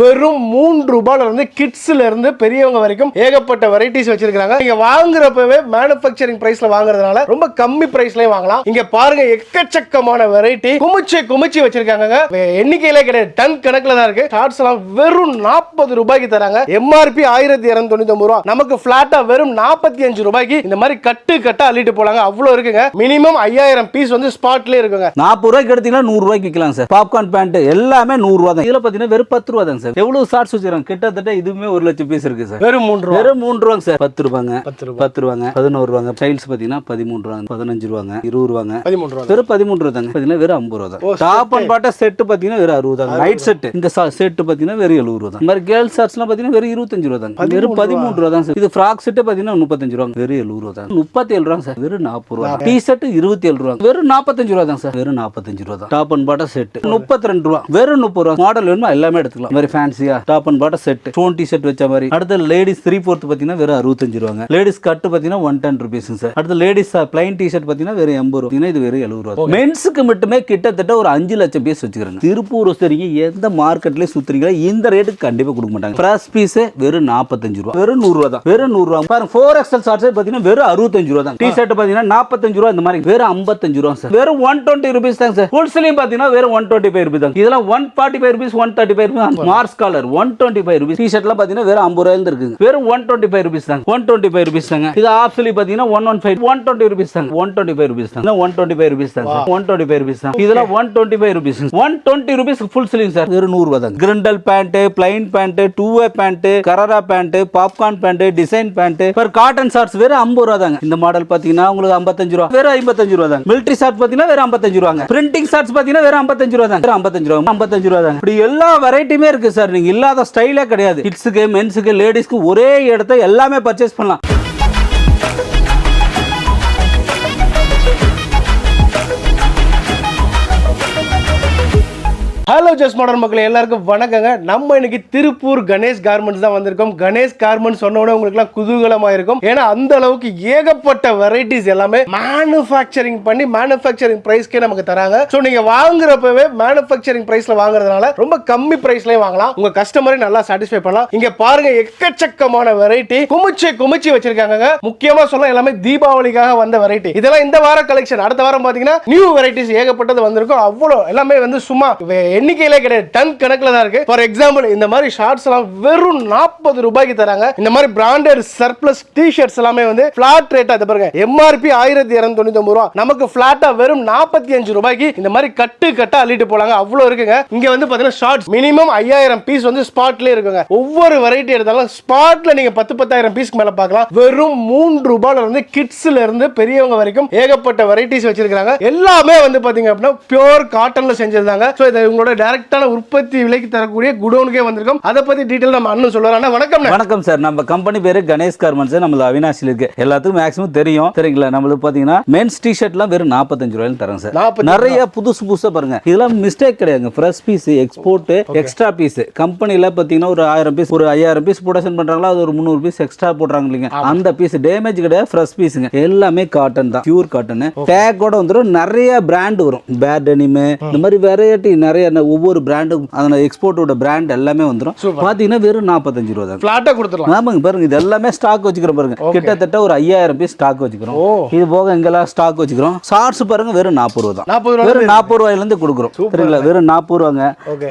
வெறும் மூன்று ரூபாயில இருந்து கிட்ஸ்ல இருந்து பெரியவங்க வரைக்கும் ஏகப்பட்ட வெரைட்டிஸ் வச்சிருக்காங்க நீங்க வாங்குறப்பவே மேனுபேக்சரிங் பிரைஸ்ல வாங்குறதுனால ரொம்ப கம்மி பிரைஸ்லயும் வாங்கலாம். இங்க பாருங்க எக்கச்சக்கமான வெரைட்டி குமிச்சு குமிச்சு வச்சிருக்காங்க எண்ணிக்கையிலே கிடையாது. டன் கணக்குல தான் இருக்கு. ஷார்ட்ஸ் எல்லாம் வெறும் நாற்பது ரூபாய்க்கு தராங்க. எம்ஆர்பி ஆயிரத்தி இருநூத்தி தொண்ணூத்தி ஒன்பது ரூபா. நமக்கு பிளாட்டா வெறும் நாற்பத்தி அஞ்சு ரூபாய்க்கு இந்த மாதிரி கட்டு கட்டா அள்ளிட்டு போலாங்க. அவ்வளவு இருக்குங்க. மினிமம் ஐயாயிரம் பீஸ் வந்து ஸ்பாட்லயே இருக்குங்க. நாற்பது ரூபாய்க்கு எடுத்தீங்கன்னா நூறு ரூபாய்க்கு விற்கலாம் சார். பாப்கார்ன் பேண்ட் எல்லாமே நூறு ரூபா தான். இதுல பாத்தீங்கன்னா வெறும் பத்து ரூபா தான் சார். எவ்வளவு ஷார்ட்ஸ் வச்சிருக்காங்க? கிட்டத்தட்ட இதுவுமே ஒரு லட்சம் பீஸ் இருக்கு சார். வெறும் மூன்று வெறும் மூணு ரூபாங்க சார். பத்து ரூபாங்க. பத்து ரூபாங்க. பதினோரு ரூபாங்க. டைல்ஸ் பாத்தீங்கன்னா பதிமூணு ரூபாங்க. பதினஞ்சு ரூபாங்க. இருபது ரூபாங்க. பதிமூன்று ரூபா வெறும் பதிமூணு ரூபா தாங்க. பாத்தீங்கன்னா வெறும் ஐம்பது ரூபா தான். டாப் அண்ட் பாட்டா செட்டு பாத்தீங்கன்னா வெறும் அறுபது தாங்க. நைட் செட் இந்த செட்டு பாத்தீங்கன்னா வெறும் எழுபது ரூபா தான். மாதிரி கேர்ள்ஸ் ஷார்ட்ஸ்லாம் பாத்தீங்கன்னா வெறும் இருபத்தஞ்சு ரூபா தாங்க. வெறும் பதிமூணு ரூபா. தான் சார். இது ஃப்ராக் செட்டு பாத்தீங்கன்னா முப்பத்தஞ்சு ரூபா வெறும் எழுபது ரூபா தான். முப்பத்தி ஏழு ரூபா சார். வெறும் நாற்பது ரூபா டி ஷர்ட் இருபத்தி ஏழு ரூபா. வெறும் நாற்பத்தஞ்சு ரூபா தான் சார். வெறும் நாற்பத்தஞ்சு ரூபா தான். டாப் அண்ட் பாட்டா செட் முப்பத்தி ரெண்டு ரூபா. வெறும் முப்பது ரூபா. மாடல் வேணுமா? எல்லாமே எடுத்துக்கலாம். மாதிரி ஃபேன்சியா டாப் அண்ட் பாட்டா செட் ஸ்டோன் டி ஷர்ட் வச்ச மாதிரி அடுத்து லேடிஸ் த்ரீ ஃபோர்த் பாத்தீங்கன்னா வெறும் அறுபத்தஞ்சு ரூபாங்க லேடிஸ் கட்டு பாத்தீங்கன்னா ஒன் டென் ருபீஸ் சார் அடுத்து லேடிஸ் பிளைன் டி ஷர்ட் பாத்தீங்கன்னா வெறும் எண்பது ரூபா இது வெறும் எழுபது ரூபா மென்ஸுக்கு மட்டுமே கிட்டத்தட்ட ஒரு அஞ்சு லட்சம் பீஸ் வச்சுக்கிறாங்க திருப்பூர் சரிங்க எந்த மார்க்கெட்லயே சுத்துறீங்களோ இந்த ரேட்டுக்கு கண்டிப்பா கொடுக்க மாட்டாங்க ஃப்ரெஷ் பீஸ் வெறும் நாற்பத்தஞ்சு ரூபா வெறும் நூறு ரூபா தான் வெறும் நூறு ரூபா பாருங்க ஃபோர் எக்ஸல் ஷார்ட்ஸ் பாத்தீங்கன்னா வெறும் அறுபத்தஞ்சு ரூபா தான் டி ஷர்ட் பாத்தீங்கன்னா நாற்பத்தஞ்சு ரூபா இந்த மாதிரி வெறும் ஐம்பத்தஞ்சு ரூபா சார் வெறும் ஒன் டுவெண்ட்டி ருபீஸ் தான் சார் ஹோல்சேலையும் பாத்தீங்கன்னா வெறும் ஒன் டுவெண்ட்டி ஃபைவ் ருபீஸ் தான் இதெல்லாம் one forty five rupees one thirty five rupees Mars collar one twenty five rupees T ஷர்ட்லாம் பாத்தீங்கன்னா வெறும் ஐம்பது ரூபாய் இருக்குங்க. வெறும் ஒன் டுவெண்ட்டி ஃபைவ் ருபீஸ் தான் ஒன் டுவெண்ட்டி ஃபைவ் ருபீஸ் தாங்க. இது ஆஃப் சொல்லி பாத்தீங்கன்னா one one five one twenty rupees தாங்க. ஒன் டுவெண்ட்டி ஃபைவ் ருபீஸ் தான் ஒன் டுவெண்ட்டி ஃபைவ் ருபீஸ் தான் ஒன் டுவெண்ட்டி ஃபைவ் ருபீஸ் தான் இதெல்லாம் one twenty five rupees one twenty rupees full sleeve sir வெறும் நூறு ரூபா தான் கிரிண்டல் pant plain pant two way pant கரரா pant popcorn pant design pant ஒரு cotton shorts வெறும் ஐம்பது ரூபா தாங்க. இந்த மாடல் பாத்தீங்கன்னா உங்களுக்கு ஐம்பத்தஞ்சு ரூபா வெறும் ஐம்பத்தஞ்சு ரூபா தாங்க. மிலிட்டரி ஷார்ட் பாத்தீங்கன்னா வெறும் ஐம்பத்தஞ்சு ரூபாங்க பிரிண்டிங் ஷார்ட்ஸ் பாத்தீங்கன்னா வெறும் ஐம்பத்தஞ்சு ரூபா தாங்க. ஐம்பத்தஞ்சு ரூபா ஐம்பத்தஞ்சு ரூபா தாங்க. இப்படி எல்லா வெரைட்டியுமே இருக்கு. சார். நீங்க இல்லாத ஸ்டைலே கிடையாது. கிட்ஸுக்கு மென்ஸுக்கு லேடிஸ்க்கு ஒரே இடத்த எல்லாமே பர்ச்சேஸ் பண்ணலாம். ஹலோ ஜஸ் மாடர்ன் மக்கள் எல்லாருக்கும் வணக்கங்க. நம்ம இன்னைக்கு திருப்பூர் கணேஷ் கார்மெண்ட்ஸ் தான் வந்திருக்கோம். கணேஷ் கார்மெண்ட்ஸ் சொன்ன உடனே உங்களுக்கு எல்லாம் குதூகலமா இருக்கும். ஏன்னா அந்த அளவுக்கு ஏகப்பட்ட வெரைட்டிஸ் எல்லாமே மேனுஃபேக்சரிங் பண்ணி மேனுஃபேக்சரிங் பிரைஸ்க்கே நமக்கு தராங்க. ஸோ நீங்க வாங்குறப்பவே மேனுஃபேக்சரிங் பிரைஸ்ல வாங்குறதுனால ரொம்ப கம்மி பிரைஸ்லயும் வாங்கலாம். உங்க கஸ்டமரை நல்லா சாட்டிஸ்ஃபை பண்ணலாம். இங்க பாருங்க எக்கச்சக்கமான வெரைட்டி குமிச்சு குமிச்சு வச்சிருக்காங்க முக்கியமா சொல்ல எல்லாமே தீபாவளிக்காக வந்த வெரைட்டி இதெல்லாம் இந்த வார கலெக்ஷன் அடுத்த வாரம் பாத்தீங்கன்னா நியூ வெரைட்டிஸ் ஏகப்பட்டது வந்திருக்கும். அவ்வளோ எல்லாமே வந்து சும்மா என்ன எண்ணிக்கையிலே கிடையாது. டன் கணக்கில் தான் இருக்கு. ஃபார் எக்ஸாம்பிள் இந்த மாதிரி ஷார்ட்ஸ் எல்லாம் வெறும் நாற்பது ரூபாய்க்கு தராங்க. இந்த மாதிரி பிராண்டட் சர்ப்ளஸ் டி ஷர்ட்ஸ் எல்லாமே வந்து பிளாட் ரேட்டா இதை பாருங்க. எம்ஆர்பி ஆயிரத்தி இருநூத்தி தொண்ணூத்தி ரூபா. நமக்கு பிளாட்டா வெறும் நாற்பத்தி அஞ்சு ரூபாய்க்கு இந்த மாதிரி கட்டு கட்டா அள்ளிட்டு போலாங்க. அவ்வளோ இருக்குங்க. இங்க வந்து பாத்தீங்கன்னா ஷார்ட்ஸ் மினிமம் ஐயாயிரம் பீஸ் வந்து ஸ்பாட்லயே இருக்குங்க. ஒவ்வொரு வெரைட்டி எடுத்தாலும் ஸ்பாட்ல நீங்க பத்து பத்தாயிரம் பீஸ்க்கு மேல பார்க்கலாம். வெறும் மூன்று ரூபாயில இருந்து கிட்ஸ்ல இருந்து பெரியவங்க வரைக்கும் ஏகப்பட்ட வெரைட்டிஸ் வச்சிருக்காங்க எல்லாமே வந்து பாத்தீங்க அப்படின்னா பியோர் காட்டன்ல செஞ்சிருந்தாங்க. ஸோ இதை உங்களோட டைரக்டான உற்பத்தி விலைக்கு தரக்கூடிய குடோனுக்கே வந்திருக்கும். அதை பத்தி டீட்டெயில் நம்ம அண்ணன் சொல்லுவாங்க அண்ணா வணக்கம் வணக்கம் சார். நம்ம கம்பெனி பேரு கணேஷ் கார்மெண்ட்ஸ். நம்மள அவினாசியில் இருக்கு. எல்லாத்துக்கும் மேக்ஸிமம் தெரியும். சரிங்களா நம்மளுக்கு பாத்தீங்கன்னா மென்ஸ் டி ஷர்ட்லாம் வெறும் நாற்பத்தஞ்சு ரூபாயில தரேன் சார். 45 நிறைய புதுசு புதுசா பாருங்க. இதெல்லாம் மிஸ்டேக் கிடையாதுங்க. Fresh piece export extra piece கம்பெனில பாத்தீங்கன்னா ஒரு ஆயிரம் பீஸ் ஒரு ஐயாயிரம் பீஸ் ப்ரொடக்ஷன் பண்றாங்களா? அது ஒரு முந்நூறு பீஸ் எக்ஸ்ட்ரா போடுறாங்க இல்லைங்க. அந்த பீஸ் டேமேஜ் கிடையாது. ஃப்ரெஷ் பீஸுங்க எல்லாமே காட்டன் தான். பியூர் காட்டன் டேக்கோட வந்துடும் நிறைய பிராண்ட் வரும். பேட் அனிமே இந்த மாதிரி வெரைட்டி நிறைய ஒவ்வொரு பிராண்டும் அதோட எக்ஸ்போர்ட்டோட பிராண்ட் எல்லாமே வந்துடும் பாத்தீங்கன்னா வெறும் நாற்பத்தஞ்சு ரூபா தான். பிளாட்டா கொடுத்துடலாம். ஆமாங்க பாருங்க இது எல்லாமே ஸ்டாக் வச்சுக்கிறோம் பாருங்க. கிட்டத்தட்ட ஒரு ஐயாயிரம் பீஸ் ஸ்டாக் வச்சுக்கிறோம். இது போக இங்கெல்லாம் ஸ்டாக் வச்சுக்கிறோம். ஷார்ட்ஸ் பாருங்க வெறும் நாற்பது ரூபா தான். நாற்பது ரூபா வெறும் நாற்பது ரூபாயில இருந்து கொடுக்குறோம். சரிங்களா? வெறும் நாற்பது ரூபாங்க.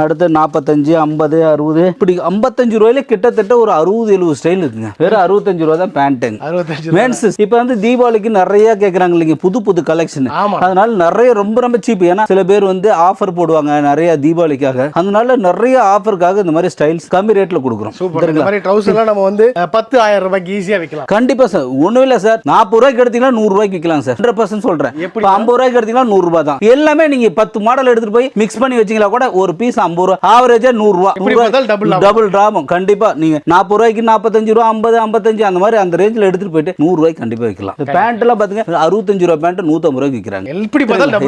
அடுத்து நாற்பத்தஞ்சு ஐம்பது அறுபது. இப்படி ஐம்பத்தஞ்சு ரூபாயில கிட்டத்தட்ட ஒரு அறுபது எழுபது ஸ்டைல் இருக்குங்க. வெறும் அறுபத்தஞ்சு ரூபா தான் பேண்ட்டுங்க மென்ஸ் இப்போ வந்து தீபாவளிக்கு நிறைய கேட்குறாங்க இல்லைங்க புது புது கலெக்ஷன். அதனால நிறைய ரொம்ப ரொம்ப சீப் ஏன்னா சில பேர் வந்து ஆஃபர் போடுவாங்க நிறைய தீபாவளிக்காக. அதனால நிறைய ஆஃபருக்காக இந்த மாதிரி ஸ்டைல்ஸ் கம்மி ரேட்ல கொடுக்குறோம். சூப்பர் இந்த மாதிரி ட்ரௌசர்லாம் நம்ம வந்து பத்து ஆயிரம் ரூபாய்க்கு ஈஸியா விற்கலாம் கண்டிப்பா சார் ஒண்ணும் இல்ல சார் நாற்பது ரூபாய்க்கு எடுத்தீங்கன்னா நூறு ரூபாய்க்கு விற்கலாம் சார் ஹண்ட்ரட் பர்சன்ட் சொல்றேன். எப்படி இப்போ ஐம்பது ரூபாய்க்கு எடுத்தீங்கன்னா நூறு ரூபாய் தான். எல்லாமே நீங்க பத்து மாடல் எடுத்துட்டு போய் மிக்ஸ் பண்ணி வச்சீங்களா கூட ஒரு பீஸ் ஐம்பது ரூபா. ஆவரேஜா நூறு ரூபா. எப்படி பார்த்தாலும் double லாபம். டபுள் லாபம் கண்டிப்பா. நீங்க நாற்பது ரூபாய்க்கு நாற்பத்தஞ்சு ரூபா ஐம்பது ஐம்பத்தஞ்சு அந்த மாதிரி அந்த ரேஞ்சில் எடுத்துட்டு போயிட்டு நூறு ரூபாய்க்கு கண்டிப்பா விற்கலாம் எல்லாம் பாத்தீங்க அறுபத்தஞ்சு ரூபா பேண்ட் நூத்தம்பது ரூபாய்க்கு விற்கிறாங்க எப்படி.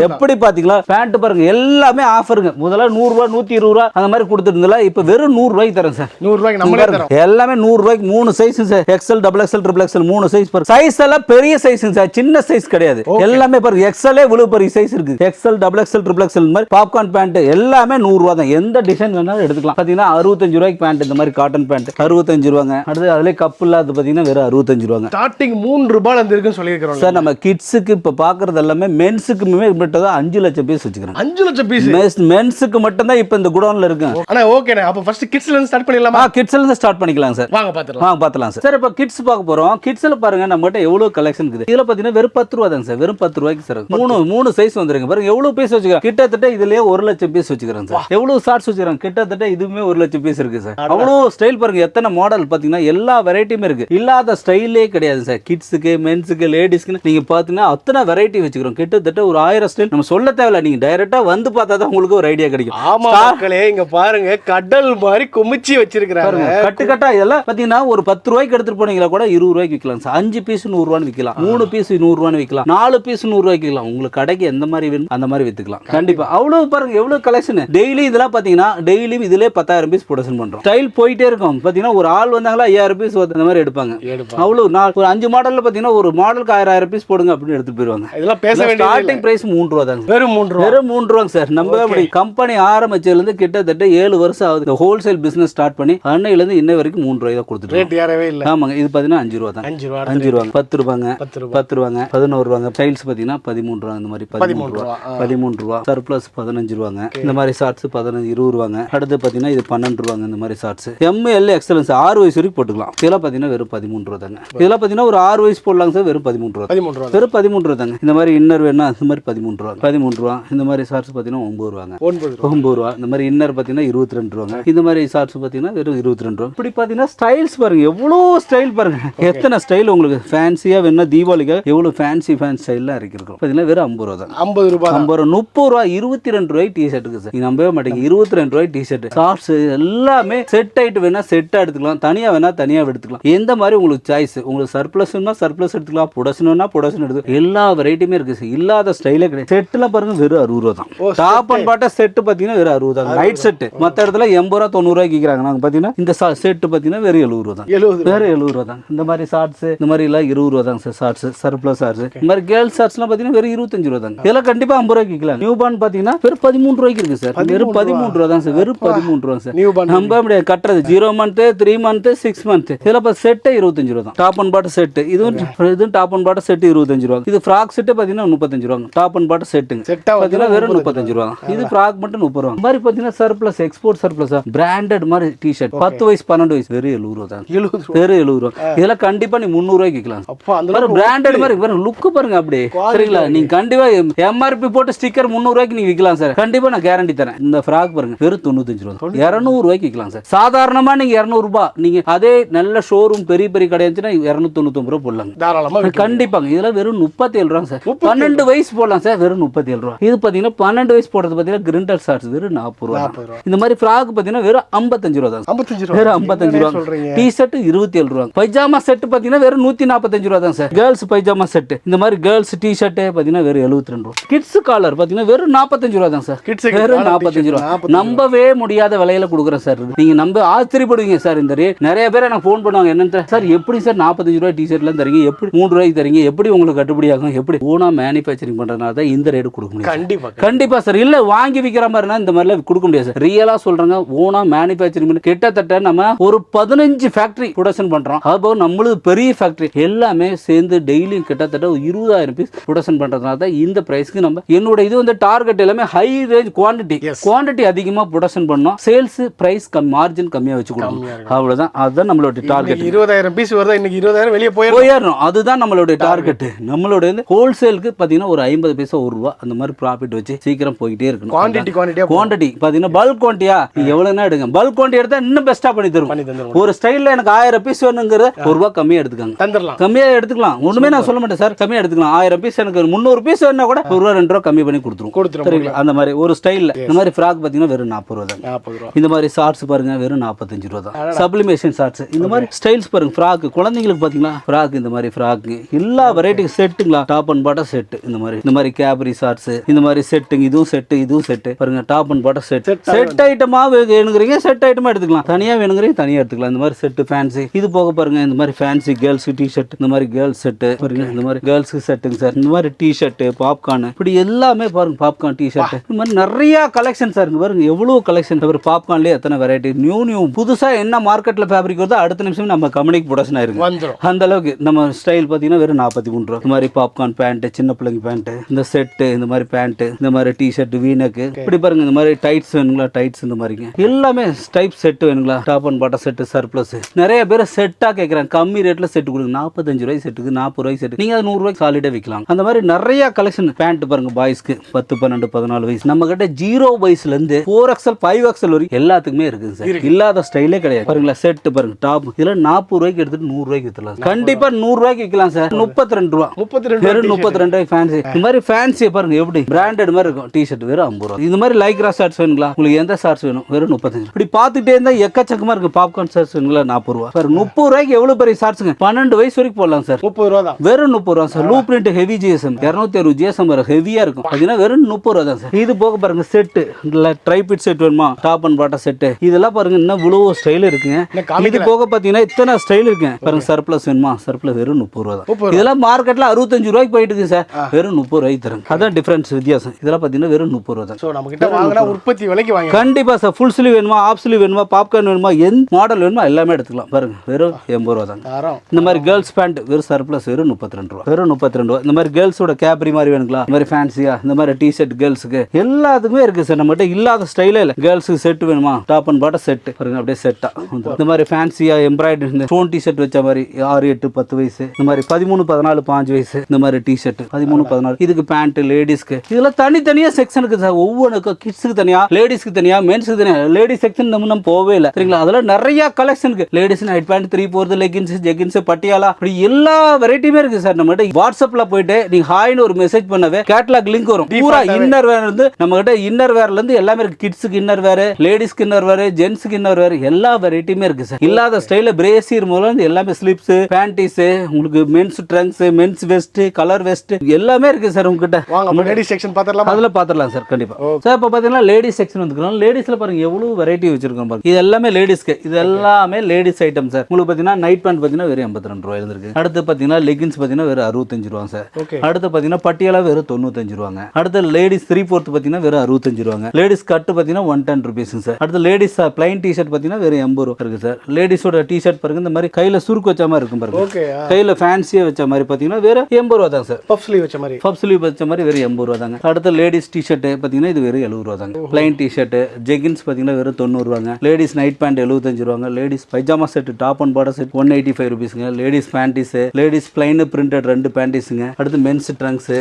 எப்படி பாத்தீங்களா? பேண்ட் பாருங்க எல்லாமே ஆஃபருங்க முதல்ல நூறு ரூபா நூத்தி இருபது ரூபா அந்த மாதிரி கொடுத்துருந்தல இப்ப வெறும் நூறு ரூபாய்க்கு தரேன் சார். நூறு ரூபாய்க்கு நம்மளே தரோம் எல்லாமே நூறு ரூபாய்க்கு மூணு size sir XL double XL triple XL மூணு சைஸ் பாருங்க. சைஸ் எல்லாம் பெரிய சைஸ் சார் சின்ன சைஸ் கிடையாது. எல்லாமே பாருங்க. எக்ஸலே இவ்வளவு பெரிய சைஸ் இருக்கு. XL double XL triple XL இந்த மாதிரி பாப்கார்ன் பேண்ட் எல்லாமே நூறு ரூபா தான். எந்த டிசைன் வேணாலும் எடுத்துக்கலாம். பாத்தீங்கன்னா அறுபத்தஞ்சு ரூபாய்க்கு பேண்ட் இந்த மாதிரி காட்டன் பேண்ட் அறுபத்தஞ்சு ரூபாங்க. அடுத்து அதுல கப் இல்லாத பாத்தீங்கன்னா வெறும் அறுபத்தஞ்சு ரூபாங்க. ஸ்டார்டிங் மூணு இருந்து இருக்குன்னு சொல்லியிருக்கிறோம். சார் நம்ம கிட்ஸுக்கு இப்ப பாக்குறது எல்லாமே மென்ஸுக்கு மட்டும் தான் அஞ்சு லட்சம் பீஸ் வச்சுக்கிறோம். அஞ்சு லட்சம் பீஸ் மென்ஸுக்கு மட்டும் தான் இப்ப இந்த குடோன்ல இருக்கு. ஆனா ஓகேண்ணே அப்ப ஃபர்ஸ்ட் கிட்ஸ்ல இருந்து ஸ்டார்ட் பண்ணிடலாமா? ஆ கிட்ஸ்ல இருந்து ஸ்டார்ட் பண்ணிக்கலாம் சார் வாங்க பாத்துக்கலாம் வாங்க பார்த்தலாம் சார் சார் இப்போ கிட்ஸ் பார்க்க போறோம். கிட்ஸ்ல பாருங்க நம்மகிட்ட எவ்வளவு கலெக்ஷன் இருக்குது? இதுல பாத்தீங்கன்னா வெறும் பத்து ரூபா தாங்க சார் வெறும் பத்து ரூபாய்க்கு சார் மூணு மூணு சைஸ் வந்துருங்க. பாருங்க எவ்வளவு பீஸ் வச்சுக்கிறோம்? கிட்டத்தட்ட இதுலயே ஒரு லட்சம் பீஸ் வச்சுக்கிறேன் சார் எவ்வளவு ஷார்ட்ஸ் வச்சுக்கிறோம்? கிட்டத்தட்ட இதுவுமே ஒரு லட்சம் பீஸ் இருக்கு சார் அவ்வளவு ஸ்டைல் பாருங்க எத்தனை மாடல் பாத்தீங்கன்னா எல்லா வெரைட்டியுமே இருக்கு. இல்லாத ஸ்டைலே கிடையாது சார் கிட்ஸுக்கு மென்ஸுக்கு லேடிஸ்க்கு நீங்க பாத்தீங்கன்னா அத்தனை வெரைட்டி வச்சுக்கிறோம். கிட்டத்தட்ட ஒரு ஆயிரம் ஸ்டைல் நம்ம சொல்ல தேவையில்ல. நீங்க டைரக்டா வந்து பார்த்தா தான் உங்களுக்கு ஒரு ஐடியா கிடைக்கும். ஆமா மக்களே இங்க பாருங்க கடல் மாதிரி குமிச்சு வச்சிருக்கிறாங்க. பாருங்க கட்டு கட்டா இதெல்லாம் பாத்தீங்கன்னா ஒரு பத்து ரூபாய்க்கு எடுத்துட்டு போனீங்களா கூட இருபது ரூபாய்க்கு விற்கலாம் சார். அஞ்சு பீஸ் நூறு ரூபான்னு விற்கலாம் மூணு பீஸ் நூறு ரூபான்னு விற்கலாம் நாலு பீஸ் நூறு ரூபாய்க்கு விற்கலாம் உங்களுக்கு கடைக்கு எந்த மாதிரி வேணும் அந்த மாதிரி வித்துக்கலாம். கண்டிப்பா. அவ்வளவு பாருங்க எவ்வளவு கலெக்ஷன் டெய்லி இதெல்லாம் பாத்தீங்கன்னா டெய்லியும் இதுல பத்தாயிரம் பீஸ் ப்ரொடக்ஷன் பண்றோம். ஸ்டைல் போயிட்டே இருக்கும். பாத்தீங்கன்னா ஒரு ஆள் வந்தாங்களா ஐயாயிரம் பீஸ் அந்த மாதிரி எடுப்பாங்க. எடுப்பா அவ்வளவு நான் ஒரு அஞ்சு மாடல்ல பாத்தீங்கன்னா ஒரு மாடலுக்கு ஆயிரம் ஆயிரம் பீஸ் போடுங்க அப்படின்னு எடுத்துட்டு போயிருவாங்க. இதெல்லாம் பேச வேண்டியது ஸ்டார்டிங் பிரைஸ் மூணு ரூபா தாங்க வெறும் மூன்று ரூபா. வெறும் மூணு ரூபாங்க சார். நம்ம அப்படி கம்பெனி ஆரம்பிச்சதுல இருந்து கிட்டத்தட்ட ஏழு வருஷம் ஆகுது. இந்த ஹோல்சேல் பிசினஸ் ஸ்டார்ட் பண்ணி அன்னையில இருந்து இன்ன வரைக்கும் மூணு ரூபாய் தான் கொடுத்துட்டு ரேட் ஏறவே இல்ல. ஆமாங்க. இது பாத்தீங்கன்னா அஞ்சு ரூபா தான். அஞ்சு ரூபா அஞ்சு ரூபாங்க. பத்து ரூபாங்க. பத்து ரூபா. பத்து ரூபாங்க. பதினோரு ரூபாங்க. டைல்ஸ் பாத்தீங்கன்னா பதிமூணு ரூபா. இந்த மாதிரி பதிமூணு ரூபா. பதிமூணு ரூபா. சர்ப்ளஸ் பதினஞ்சு ரூபாங்க. இந்த மாதிரி ஷார்ட்ஸ் பதினஞ்சு இருபது ரூபாங்க. அடுத்து பாத்தீங்கன்னா இது பன்னெண்டு ரூபாங்க. இந்த மாதிரி ஷார்ட்ஸ் எம்எல் எக்ஸலன்ஸ் ஆறு வயசு வரைக்கும் போட்டுக்கலாம். இதெல்லாம் பாத்தீங்கன்னா வெறும் பதிமூணு ரூபா தாங்க இதெல்லாம் பாத்தீங்கன்னா ஒரு ஆறு வயசு போடலாங்க சார். வெறும் பதிமூணு ரூபா. பதிமூணு ரூபா வெறும் பதிமூணு ரூபா தாங்க இந்த மாதிரி இன்னர் வேணா இந்த மாதிரி பதிமூணு ரூபா. பதிமூணு ரூபா. இந்த மாதிரி ஷார்ட்ஸ் பாத்தீங்கன்னா ஒன்பது ரூபாங்க. ஒன்பது ரூபா. ஒன்பது ரூபா. இந்த மாதிரி இன்னர் பார்த்தீங்கன்னா இருபத்தி ரெண்டு ரூபாங்க. இந்த மாதிரி ஷார்ட்ஸ் பார்த்தீங்கன்னா வெறும் இருபத்தி ரெண்டு ரூபா. இப்படி பார்த்தீங்கன்னா ஸ்டைல்ஸ் பாருங்க. எவ்வளோ ஸ்டைல் பாருங்க. எத்தனை ஸ்டைல் உங்களுக்கு ஃபேன்சியாக வேணா தீபாவளிக்கு எவ்வளோ ஃபேன்சி ஃபேன் ஸ்டைல்லாம் இருக்கு பார்த்தீங்கன்னா வெறும் ஐம்பது ரூபா தான் ஐம்பது ரூபா. ஐம்பது ரூபா முப்பது ரூபா இருபத்தி ரெண்டு ரூபாய் டி ஷர்ட்டுக்கு சார் நம்பவே மாட்டீங்க. இருபத்தி ரெண்டு ரூபாய் டி ஷர்ட் ஷார்ட்ஸ் எல்லாமே செட் ஆயிட்டு வேணா செட்டாக எடுத்துக்கலாம். தனியாக வேணா தனியாக எடுத்துக்கலாம். எந்த மாதிரி உங்களுக்கு சாய்ஸ் உங்களுக்கு சர்ப்ளஸ்னா சர்ப்ளஸ் எடுத்துக்கலாம். புடசணும்னா புடசன் எடுத்துக்கலாம் எல்லா வெரைட்டியுமே இருக்கு சார் இல்லாத ஸ்டைலே கிடையாது. செட்டில் பாருங்க வெறும் அறுபது ரூபா தான். டாப் அண்ட் பாட்டா செட்டு பார்த்தீங்கன்னா வெறும் அறுபது தான் நைட் செட்டு மற்ற இடத்துல எண்பது ரூபா தொண்ணூறு ரூபாய்க்கு விற்கிறாங்க. நாங்கள் பார்த்தீங்கன்னா இந்த செட்டு பார்த்தீங்கன்னா வெறும் எழுபது ரூபா தான் எழுபது வேற எழுபது ரூபா தான் இந்த மாதிரி ஷார்ட்ஸ் இந்த மாதிரி எல்லாம் இருபது ரூபா தாங்க சார் ஷார்ட்ஸ் சர்ப்ளஸ் ஷார்ட்ஸ் இந்த மாதிரி கேர்ள்ஸ் ஷார்ட்ஸ்லாம் பார்த்தீங்கன்னா வெறும் இருபத்தஞ்சு ரூபா தாங்க இதெல்லாம் கண்டிப்பா ஐம்பது ரூபாய்க்கு விற்கலாம். நியூ பார்ன் பார்த்தீங்கன்னா வெறும் பதிமூணு ரூபாய்க்கு இருக்கு சார் வெறும் பதிமூணு ரூபா. தான் சார் வெறும் பதிமூணு ரூபா சார் நியூ பண்ண நம்ப முடியாது கட்டுறது zero month three month six month இதில் இப்போ செட்டே இருபத்தஞ்சு ரூபா தான் டாப் அண்ட் பாட்டு செட்டு இதுவும் இதுவும் டாப் அண்ட் பாட்டு செட்டு இருபத்தஞ்சு ரூபா இது ஃப்ராக் செட்டு பார்த்தீங்கன்னா முப்பத்தஞ்சு ரூபா டாப் அண்ட் பாட்டு செட்டுங்க செட்டா பார்த்தீங்கன்னா வெறும் முப்பத்தஞ்சு ரூபா தான். இது ஃப்ராக் மட்டும் முப்பது ரூபா. இந்த மாதிரி பார்த்தீங்கன்னா சர்ப்ளஸ் எக்ஸ்போர்ட் சர்ப்ளஸ் பிராண்டட் மாதிரி டிஷர்ட் பத்து வயசு பன்னெண்டு வயசு. வெறும் எழுபது ரூபா தான். எழுபது ரூபா. வெறும் எழுபது ரூபா. இதெல்லாம் கண்டிப்பா நீ முந்நூறுவாய்க்கு பாரு பிராண்டட் மாதிரி பாருங்க லுக் பாருங்க அப்படியே. சரிங்களா? நீங்க கண்டிப்பா எம்ஆர்பி போட்டு ஸ்டிக்கர் முந்நூறுவாய்க்கு நீங்க விற்கலாம் சார் கண்டிப்பா நான் கேரண்டி தரேன். இந்த ஃப்ராக் பாருங்க வெறும் தொண்ணூத்தஞ்சு ரூபா இருநூறு ரூபாய்க்கு விற்கலாம் சார் சாதாரணமா நீங்க இருநூறு ரூபாய் நீங்க அதே நல்ல ஷோரூம் பெரிய பெரிய கடை இருந்துச்சுன்னா இருநூத்தி தொண்ணூத்தொம்பது ரூபா விக்கலாம். கண்டிப்பாங்க. இதெல்லாம் வெறும் முப்பத்தி ஏழு ரூபா சார் பன்னெண்டு வயசு போடலாம் சார் வெறும் முப்பத்தி ஏழு ரூபா. இது பாத்தீங்கன்னா பன்னெண்டு வயசு போடுறது பாத்தீங்கன்னா கிரிண்டல் ஷார்ட்ஸ் வெறும் நாற்பது ரூபா ரூபா. இந்த மாதிரி ஃப்ராக் பாத்தீங்கன்னா வெறும் ஐம்பத்தஞ்சு ரூபா தான். ஐம்பத்தஞ்சு ரூபா. வெறும் ஐம்பத்தஞ்சு ரூபா டி ஷர்ட் இருபத்தி ஏழு ரூபா பைஜாமா செட் பாத்தீங்கன்னா வெறும் நூத்தி நாற்பத்தஞ்சு ரூபா தான் சார் கேர்ள்ஸ் பைஜாமா செட் இந்த மாதிரி கேர்ள்ஸ் டி ஷர்ட் பாத்தீங்கன்னா வெறும் எழுபத்தி ரெண்டு ரூபா. கிட்ஸ் காலர் பாத்தீங்கன்னா வெறும் நாற்பத்தஞ்சு ரூபா தான் சார் க்கு வெறும் நாற்பத்தஞ்சு ரூபா. நம்பவே முடியாத விலையில கொடுக்குறேன் சார். நீங்க நம்ப ஆச்சரியப்படுவீங்க சார் இந்த ரேட் நிறைய பேர் எனக்கு ஃபோன் பண்ணுவாங்க என்னன்னு சார் எப்படி சார் நாற்பத்தஞ்சு ரூபாய் டி ஷர்ட்லாம் தரீங்க? எப்படி மூணு ரூபாய்க்கு தரீங்க? எப்படி உங்களுக்கு கட்டுப்படி ஆகும்? எப்படி? ஓனா மேனுஃபேக்சரிங் பண்றதுனால தான் இந்த ரேட் கொடுக்க முடியும் கண்டிப்பா கண்டிப்பா. சார் இல்ல வாங்கி விக்கிற மாதிரினா இந்த மாதிரிலாம் கொடுக்க முடியாது சார் ரியலா சொல்றாங்க ஓனா மேனுஃபேக்சரிங் பண்ணி கிட்டத்தட்ட நம்ம ஒரு பதினஞ்சு ஃபேக்டரி ப்ரொடக்ஷன் பண்றோம். அப்போ நம்மளுக்கு பெரிய ஃபேக்டரி எல்லாமே சேர்ந்து டெய்லியும் கிட்டத்தட்ட ஒரு இருபதாயிரம் பீஸ் ப்ரொடக்ஷன் பண்றதுனால தான் இந்த பிரைஸ்க்கு நம்ம என்னோட இது வந்து டார்கெட் எல்லாமே high range quantity Yes. Quantity அதிகமா ப்ரொடக்ஷன் பண்ணோம். சேல்ஸ் பிரைஸ் கம் மார்ஜின் கம்மியா வச்சு கொடுக்கணும். அவ்வளவுதான். அதுதான் நம்மளோட டார்கெட் இருபதாயிரம் பீஸ் வருதா இன்னைக்கு இருபதாயிரம் வெளியே போயிடணும். அதுதான் நம்மளுடைய டார்கெட் நம்மளோட ஹோல்சேலுக்கு பார்த்தீங்கன்னா ஒரு ஐம்பது பைசா ஒரு ரூபா அந்த மாதிரி ப்ராஃபிட் வச்சு சீக்கிரம் போய்கிட்டே இருக்கணும். குவான்டிட்டி குவான்டிட்டியா குவான்டிட்டி பார்த்தீங்கன்னா பல்க் குவான்டிட்டியா நீங்க எவ்வளோனா எடுங்க. பல்க் குவான்டிட்டி எடுத்தா இன்னும் பெஸ்ட்டாக பண்ணி தரும் பண்ணி ஒரு ஸ்டைலில் எனக்கு ஆயிரம் பீஸ் வேணுங்கிறத ஒரு ரூபா கம்மியாக எடுத்துக்காங்க. தந்துடலாம் கம்மியாக எடுத்துக்கலாம். ஒண்ணுமே நான் சொல்ல மாட்டேன் சார். கம்மியாக எடுத்துக்கலாம். ஆயிரம் பீஸ் எனக்கு முந்நூறு பீஸ் வேணா கூட ஒரு ரூபா ரெண்டு ரூபா கம்மி பண்ணி கொடுத்துரும் கொடுத்துரும் அந்த மாதிரி ஒரு ஸ்டைலில் இந்த மாதிரி ஃப்ராக் பார்த்தீங்கன்னா வெறும் நாற்பது ரூபா தான். இந்த மாதிரி ஷார்ட்ஸ் பாருங்க வெறும் நாற்பத்தஞ்சு ரூபா தான். சப்ளிமேஷன் ஷார்ட்ஸ் இந்த மாதிரி ஸ்டைல்ஸ் பாருங்க ஃப்ராக் குழந்தைங்களுக்கு பாத்தீங்களா ஃப்ராக் இந்த மாதிரி ஃப்ராக் எல்லா வெரைட்டி செட்டுங்களா டாப் அண்ட் பாட்டம் செட் இந்த மாதிரி இந்த மாதிரி கேபரி ஷார்ட்ஸ் இந்த மாதிரி செட்டுங்க இதுவும் செட்டு இதுவும் செட்டு பாருங்க top and bottom set set ஐட்டமா வேணுங்கிறீங்க செட் ஐட்டமா எடுத்துக்கலாம். தனியா வேணுங்கிறீங்க தனியா எடுத்துக்கலாம். இந்த மாதிரி செட் ஃபேன்சி இது போக பாருங்க இந்த மாதிரி ஃபேன்சி கேர்ள்ஸ் டி ஷர்ட் இந்த மாதிரி கேர்ள்ஸ் செட் பாருங்க இந்த மாதிரி கேர்ள்ஸ்க்கு செட்டுங்க சார் இந்த மாதிரி டி ஷர்ட் பாப்கார்ன் இப்படி எல்லாமே பாருங்க பாப்கார்ன் டி ஷர்ட் இந்த மாதிரி நிறைய கலெக்ஷன் சார் பாருங்க எவ்வளவு கலெக்ஷன் ஒரு பாப்கார்ன்லயே எத்தனை வெரைட்டி நியூ நியூ புதுசா என்ன மார்க்கெட்ல ஃபேப்ரிக் வருதோ அடுத்த நிமிஷம் நம்ம கம்பெனிக்கு ப்ரொடக்ஷன் வந்துரும். அந்த அளவுக்கு நம்ம ஸ்டைல் பார்த்தீங்கன்னா வெறும் நாற்பத்தி மூணு ரூபா. இந்த மாதிரி பாப்கார்ன் பேண்ட் சின்ன பிள்ளைங்க பேண்ட் இந்த செட்டு இந்த மாதிரி பேண்ட் இந்த மாதிரி டி ஷர்ட் வீனக்கு இப்படி பாருங்க இந்த மாதிரி டைட்ஸ் வேணுங்களா? டைட்ஸ் இந்த மாதிரிங்க. எல்லாமே டைப் செட் வேணுங்களா? Top and bottom set surplus நிறைய பேர் செட்டா கேட்குறாங்க கம்மி ரேட்ல செட்டு கொடுங்க. நாற்பத்தஞ்சு ரூபாய் செட்டுக்கு நாற்பது ரூபாய் செட்டு நீங்க அது நூறு ரூபாய்க்கு சாலிடா விற்கலாம் அந்த மாதிரி நிறைய கலெக்ஷன் பேண்ட் பாருங்க பாய்ஸ்க்கு பத்து பன்னெண்டு பதினாலு வயசு. நம்ம கிட்ட ஜீரோ வயசுல இருந்து ஃபோர் எக்ஸல் ஃபைவ் எக்ஸல் வரைக்கும் எல்லாத்துக்குமே இருக்குது சார் இல்லாத ஸ்டைலே கிடையாது. பாருங்களா செட்டு பாருங்க டாப் இதுல நாற்பது ரூபாய்க்கு எடுத்துட்டு நூறு ரூபாய்க்கு வித்தலாம் கண்டிப்பா நூறு ரூபாய்க்கு விற்கலாம் சார் முப்பத்தி ரெண்டு ரூபா முப்பத்தி ரெண்டு முப்பத்தி ரெண்டு ரூபாய் ஃபேன்சி இந்த மாதிரி ஃபேன்சி பாருங்க எப்படி? பிராண்டட் மாதிரி இருக்கும். டி ஷர்ட் வெறும் ஐம்பது ரூபா. இந்த மாதிரி லைக்ரா ஷர்ட்ஸ் வேணுங்களா? உங்களுக்கு எந்த ஷர்ட்ஸ் வேணும்? வெறும் முப்பத்தஞ்சு இப்படி பார்த்துட்டே இருந்தா எக்கச்சக்கமா இருக்கு. பாப்கார்ன் ஷர்ட்ஸ் வேணுங்களா? நாற்பது ரூபா. சார் முப்பது ரூபாய்க்கு எவ்வளவு பெரிய ஷர்ட்ஸுங்க பன்னெண்டு வயசு வரைக்கும் போடலாம் சார். முப்பது ரூபா தான். வெறும் முப்பது ரூபா சார். லூ பிரிண்ட் ஹெவி ஜிஎஸ்எம் இரநூத்தி அறுபது ஜிஎஸ்எம் வர ஹெவியா இருக்கும். அப்படின்னா வெறும் முப்பது ரூபா தான் சார். இது போக பாருங்க செட்டு இல்ல ட்ரைபிட் செட் வேணுமா? டாப் அண்ட் பாட்டம் செட்டு இதெல்லாம் பாருங்க இன்னும் இவ்வளோ ஸ்டைல் இருக்குங்க. இது போக பாத்தீங்கன்னா இத்தனை ஸ்டைல் இருக்கு பாருங்க சர்ப்ளஸ் வேணுமா? சர்ப்ளஸ் வெறும் முப்பது ரூபா தான். இதெல்லாம் மார்க்கெட்ல அறுபத்தஞ்சு ரூபாய்க்கு போயிட்டு இருக்கு சார். வெறும் முப்பது ரூபாய்க்கு தரும் அதான் டிஃபரன்ஸ் வித்தியாசம். இதெல்லாம் பாத்தீங்கன்னா வெறும் முப்பது ரூபா தான். கிட்ட வாங்கினா உற்பத்தி விலைக்கு வாங்க கண்டிப்பா சார். ஃபுல் ஸ்லீவ் வேணுமா ஆஃப் ஸ்லீவ் வேணுமா பாப்கார்ன் வேணுமா எந்த மாடல் வேணுமா எல்லாமே எடுத்துக்கலாம். பாருங்க வெறும் எண்பது ரூபா தாங்க. தரோம். இந்த மாதிரி கேர்ள்ஸ் பேண்ட் வெறும் சர்ப்ளஸ் வெறும் முப்பத்தி ரெண்டு ரூபா. வெறும் முப்பத்தி ரெண்டு ரூபா. இந்த மாதிரி கேர்ள்ஸோட கேப்ரி மாதிரி வேணுங்களா? இந்த மாதிரி ஃபேன்சியா இந்த மாதிரி டி ஷர்ட் கேர்ள்ஸுக்கு எல்லாத்துக்குமே இருக்கு சார். நம்மகிட்ட இல்லாத ஸ்டைலே இல்லை. கேர்ள்ஸுக்கு செட் வேணுமா? டாப் அண்ட் பாட்டம் செட் பாருங்க அப்படியே செட்டா இந்த மாதிரி ஃபேன்சியா எம்ப்ராய்டரி இந்த ஸ்டோன் டி ஷர்ட் வச்ச மாதிரி ஆறு எட்டு பத்து வயசு. இந்த மாதிரி பதிமூணு பதினாலு பாஞ்சு வயசு. இந்த மாதிரி டி ஷர்ட் பதிமூணு பதினாலு. இதுக்கு பேண்ட் லேடிஸ்க்கு இதெல்லாம் தனித்தனியா செக்ஷன் இருக்கு சார். ஒவ்வொன்றுக்கும் கிட்ஸுக்கு தனியா லேடிஸ்க்கு தனியா மென்ஸுக்கு தனியா லேடிஸ் செக்ஷன் நம்ம நம்ம போவே இல்லை. சரிங்களா? அதெல்லாம் நிறைய கலெக்ஷன் இருக்கு. Ladies night pant three fourth leggings jeggings Patiala இப்படி எல்லா வெரைட்டியுமே இருக்கு சார் நம்ம கிட்ட வாட்ஸ்அப்ல போயிட்டு நீங்க ஹாய்னு ஒரு மெசேஜ் பண்ணவே கேட்லாக் லிங்க் வரும். பூரா இன்னர் வேர் இருந்து நம்ம கிட்ட இன்னர் வேர்ல இருந்து எல்லாமே இருக்கு. கிட்ஸுக்கு இன்னர் வேர் லேடிஸ்க்கு இன்னர் வேர் ஜென்ஸுக்கு இன்னர் வேர் எல்லா வெரைட்டியுமே இருக்கு சார் இல்லாத ஸ்டைல பிரேசியர் இருந்து எல்லாமே ஸ்லிப்ஸ் பேண்டிஸ் உங்களுக்கு men's trunks men's vest colour vest எல்லாமே இருக்கு சார் உங்ககிட்ட. வாங்க லேடி செக்ஷன் பார்த்துடலாமா அதுல பாத்துடலாம் சார் கண்டிப்பா. சார் இப்போ பாத்தீங்கன்னா லேடிஸ் செக்ஷன் வந்துருக்கோம் லேடிஸ்ல பாருங்க எவ்வளவு வெரைட்டி வச்சிருக்கோம் பாருங்க. இது எல்லாமே லேடிஸ்க்கு இது எல்லாமே லேடிஸ் ஐட்டம் சார் உங்களுக்கு பாத்தீங்கன்னா நைட் பேண்ட் பாத்தீங்கன்னா வெறும் எண்பத்தி ரெண்டு ரூபாய் இருக்கு அடுத்து பாத்தீங்கன்னா லெகின்ஸ் பாத்தீங்கன்னா வெறும் அறுபத்தஞ்சு ரூபா சார் அடுத்து பாத்தீங்கன்னா பட்டியாலா வெறும் தொண்ணூத்தஞ்சு ரூபாங்க. அடுத்து லேடிஸ் த்ரீ ஃபோர்த் பாத்தீங்கன்னா வெறும் அறுபத்தஞ்சு ரூபாங்க. லேடிஸ் கட்டு பாத்தீங்கன்னா ஒன் டென் ருபீஸுங்க சார் அடுத்து லேடிஸ் பிளைன் டி ஷர்ட் பாத்தீங்கன்னா வெறும் எண்பது ரூபா இருக்கு சார் லேடிஸோட டி ஷர்ட் பாருங்க இந்த மாதிரி கையில சுருக்கு வச்ச மாதிரி இருக்கும் பாருங்க. கையில ஃபேன்சியா வச்ச மாதிரி பாத்தீங்கன்னா வெறும் எண்பது ரூபா தான் சார் பஃப் ஸ்லீவ் வச்ச மாதிரி. பப் ஸ்லீவ் வச்ச மாதிரி வெறும் எண்பது ரூபா தாங்க. அடுத்து லேடிஸ் டி ஷர்ட் பார்த்தீங்கன்னா இது வெறும் எழுபது ரூபா தாங்க பிளைன் டி ஷர்ட் ஜெகின்ஸ் பார்த்தீங்கன்னா வெறும் தொண்ணூறு ரூபாங்க லேடிஸ் நைட் பேண்ட் எழுபத்தஞ்சு ரூபாங்க ladies pyjama set top and bottom set one eighty five ருபீஸுங்க ladies panties ladies plain printed ரெண்டு பேண்டிஸுங்க அடுத்து மென்ஸ் ட்ரங்க்ஸ்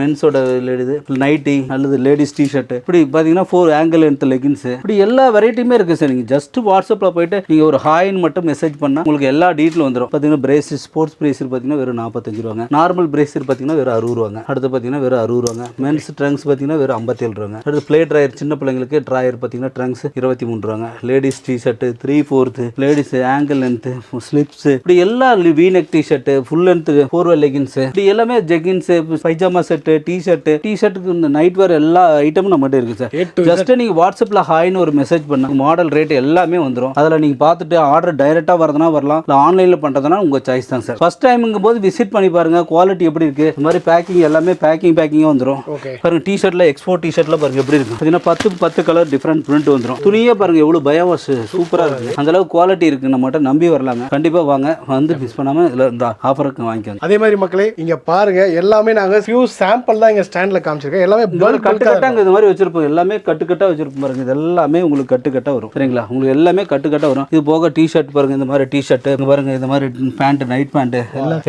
மென்ஸோட லேடிஸ் நைட்டி அல்லது லேடிஸ் டி ஷர்ட் இப்படி பார்த்தீங்கன்னா ஃபோர் ஆங்கிள் லென்த் லெகின்ஸ் இப்படி எல்லா வெரைட்டியுமே இருக்கு சார் நீங்கள் ஜஸ்ட் வாட்ஸ்அப்பில் போயிட்டு நீங்கள் ஒரு ஹாய்னு மட்டும் மெசேஜ் பண்ணால் உங்களுக்கு எல்லா டீட்டெயில் வந்துடும் பார்த்தீங்கன்னா பிரேசில் ஸ்போர்ட்ஸ் பிரேசர் பார்த்தீங்கன்னா வெறும் நாற்பத்தஞ்சு ரூபாங்க நார்மல் பிரேசர் பார்த்தீங்கன்னா வெறும் அறுபது ரூபாங்க அடுத்து பார்த்தீங்கன்னா வெறும் அறுபது ரூபாங்க மென்ஸ் ட்ரங்க்ஸ் பார்த்தீங்கன்னா வெறும் ஐம்பத்தேழு ரூபாங்க அடுத்து பிளே ட்ராயர் சின்ன பிள்ளைங்களுக்கு ட்ராயர் பார்த்தீங்கன்னா ட்ரங்க்ஸ் இருபத்தி மூணு ரூபாங்க ladies T shirt three fourth ladies ankle length slips இப்படி எல்லா V neck T shirt full length four well leggings இப்படி எல்லாமே jeggings pyjama set T shirt T ஷர்ட்டுக்கு இந்த நைட் வேர் எல்லா ஐட்டமும் நம்மகிட்ட இருக்கு சார் ஜஸ்ட் நீங்க வாட்ஸ்அப்ல ஹாய்னு ஒரு மெசேஜ் பண்ண மாடல் ரேட் எல்லாமே வந்துரும். அதுல நீங்க பார்த்துட்டு ஆர்டர் டைரக்டா வரதுனா வரலாம். இல்ல ஆன்லைன்ல பண்றதுனா உங்க சாய்ஸ் தான் சார் ஃபர்ஸ்ட் டைம்ங்கும் போது விசிட் பண்ணி பாருங்க. குவாலிட்டி எப்படி இருக்கு? இந்த மாதிரி பேக்கிங் எல்லாமே பேக்கிங் பேக்கிங்கா வந்துரும். ஓகே பாருங்க டி ஷர்ட்ல எக்ஸ்போர்ட் டி பாருங்க. எப்படி இருக்கு பார்த்தீங்கன்னா பத்து பத்து கலர் டிஃப்ரெண்ட் பிரிண்ட் வந்துரும். துணியே பாருங்க எவ்வளவு பயோவாஸ் சூப்பரா இருக்கு. அந்த அளவுக்கு குவாலிட்டி இருக்கு. நம்மகிட்ட நம்பி வரலாங்க. கண்டிப்பா வாங்க. வந்து மிஸ் பண்ணாம இதுல இந்த ஆஃபருக்கு வாங்கிக்கோங்க. அதே மாதிரி மக்களே இங்க பாருங்க எல்லாமே நாங்க ஃபியூ சாம்பிள் தான் இங்க ஸ்டாண்ட்ல காமிச்சிருக்கோம். எல்லாமே இந்த மாதிரி வச்சிருப்போம். எல்லாமே கட்டு கட்டா வச்சிருப்போம் பாருங்க. இது எல்லாமே உங்களுக்கு கட்டு கட்டா வரும். சரிங்களா? உங்களுக்கு எல்லாமே கட்டு கட்டா வரும். இது போக டி ஷர்ட் பாருங்க. இந்த மாதிரி டி ஷர்ட் பாருங்க. இந்த மாதிரி பேண்ட் நைட் பேண்ட்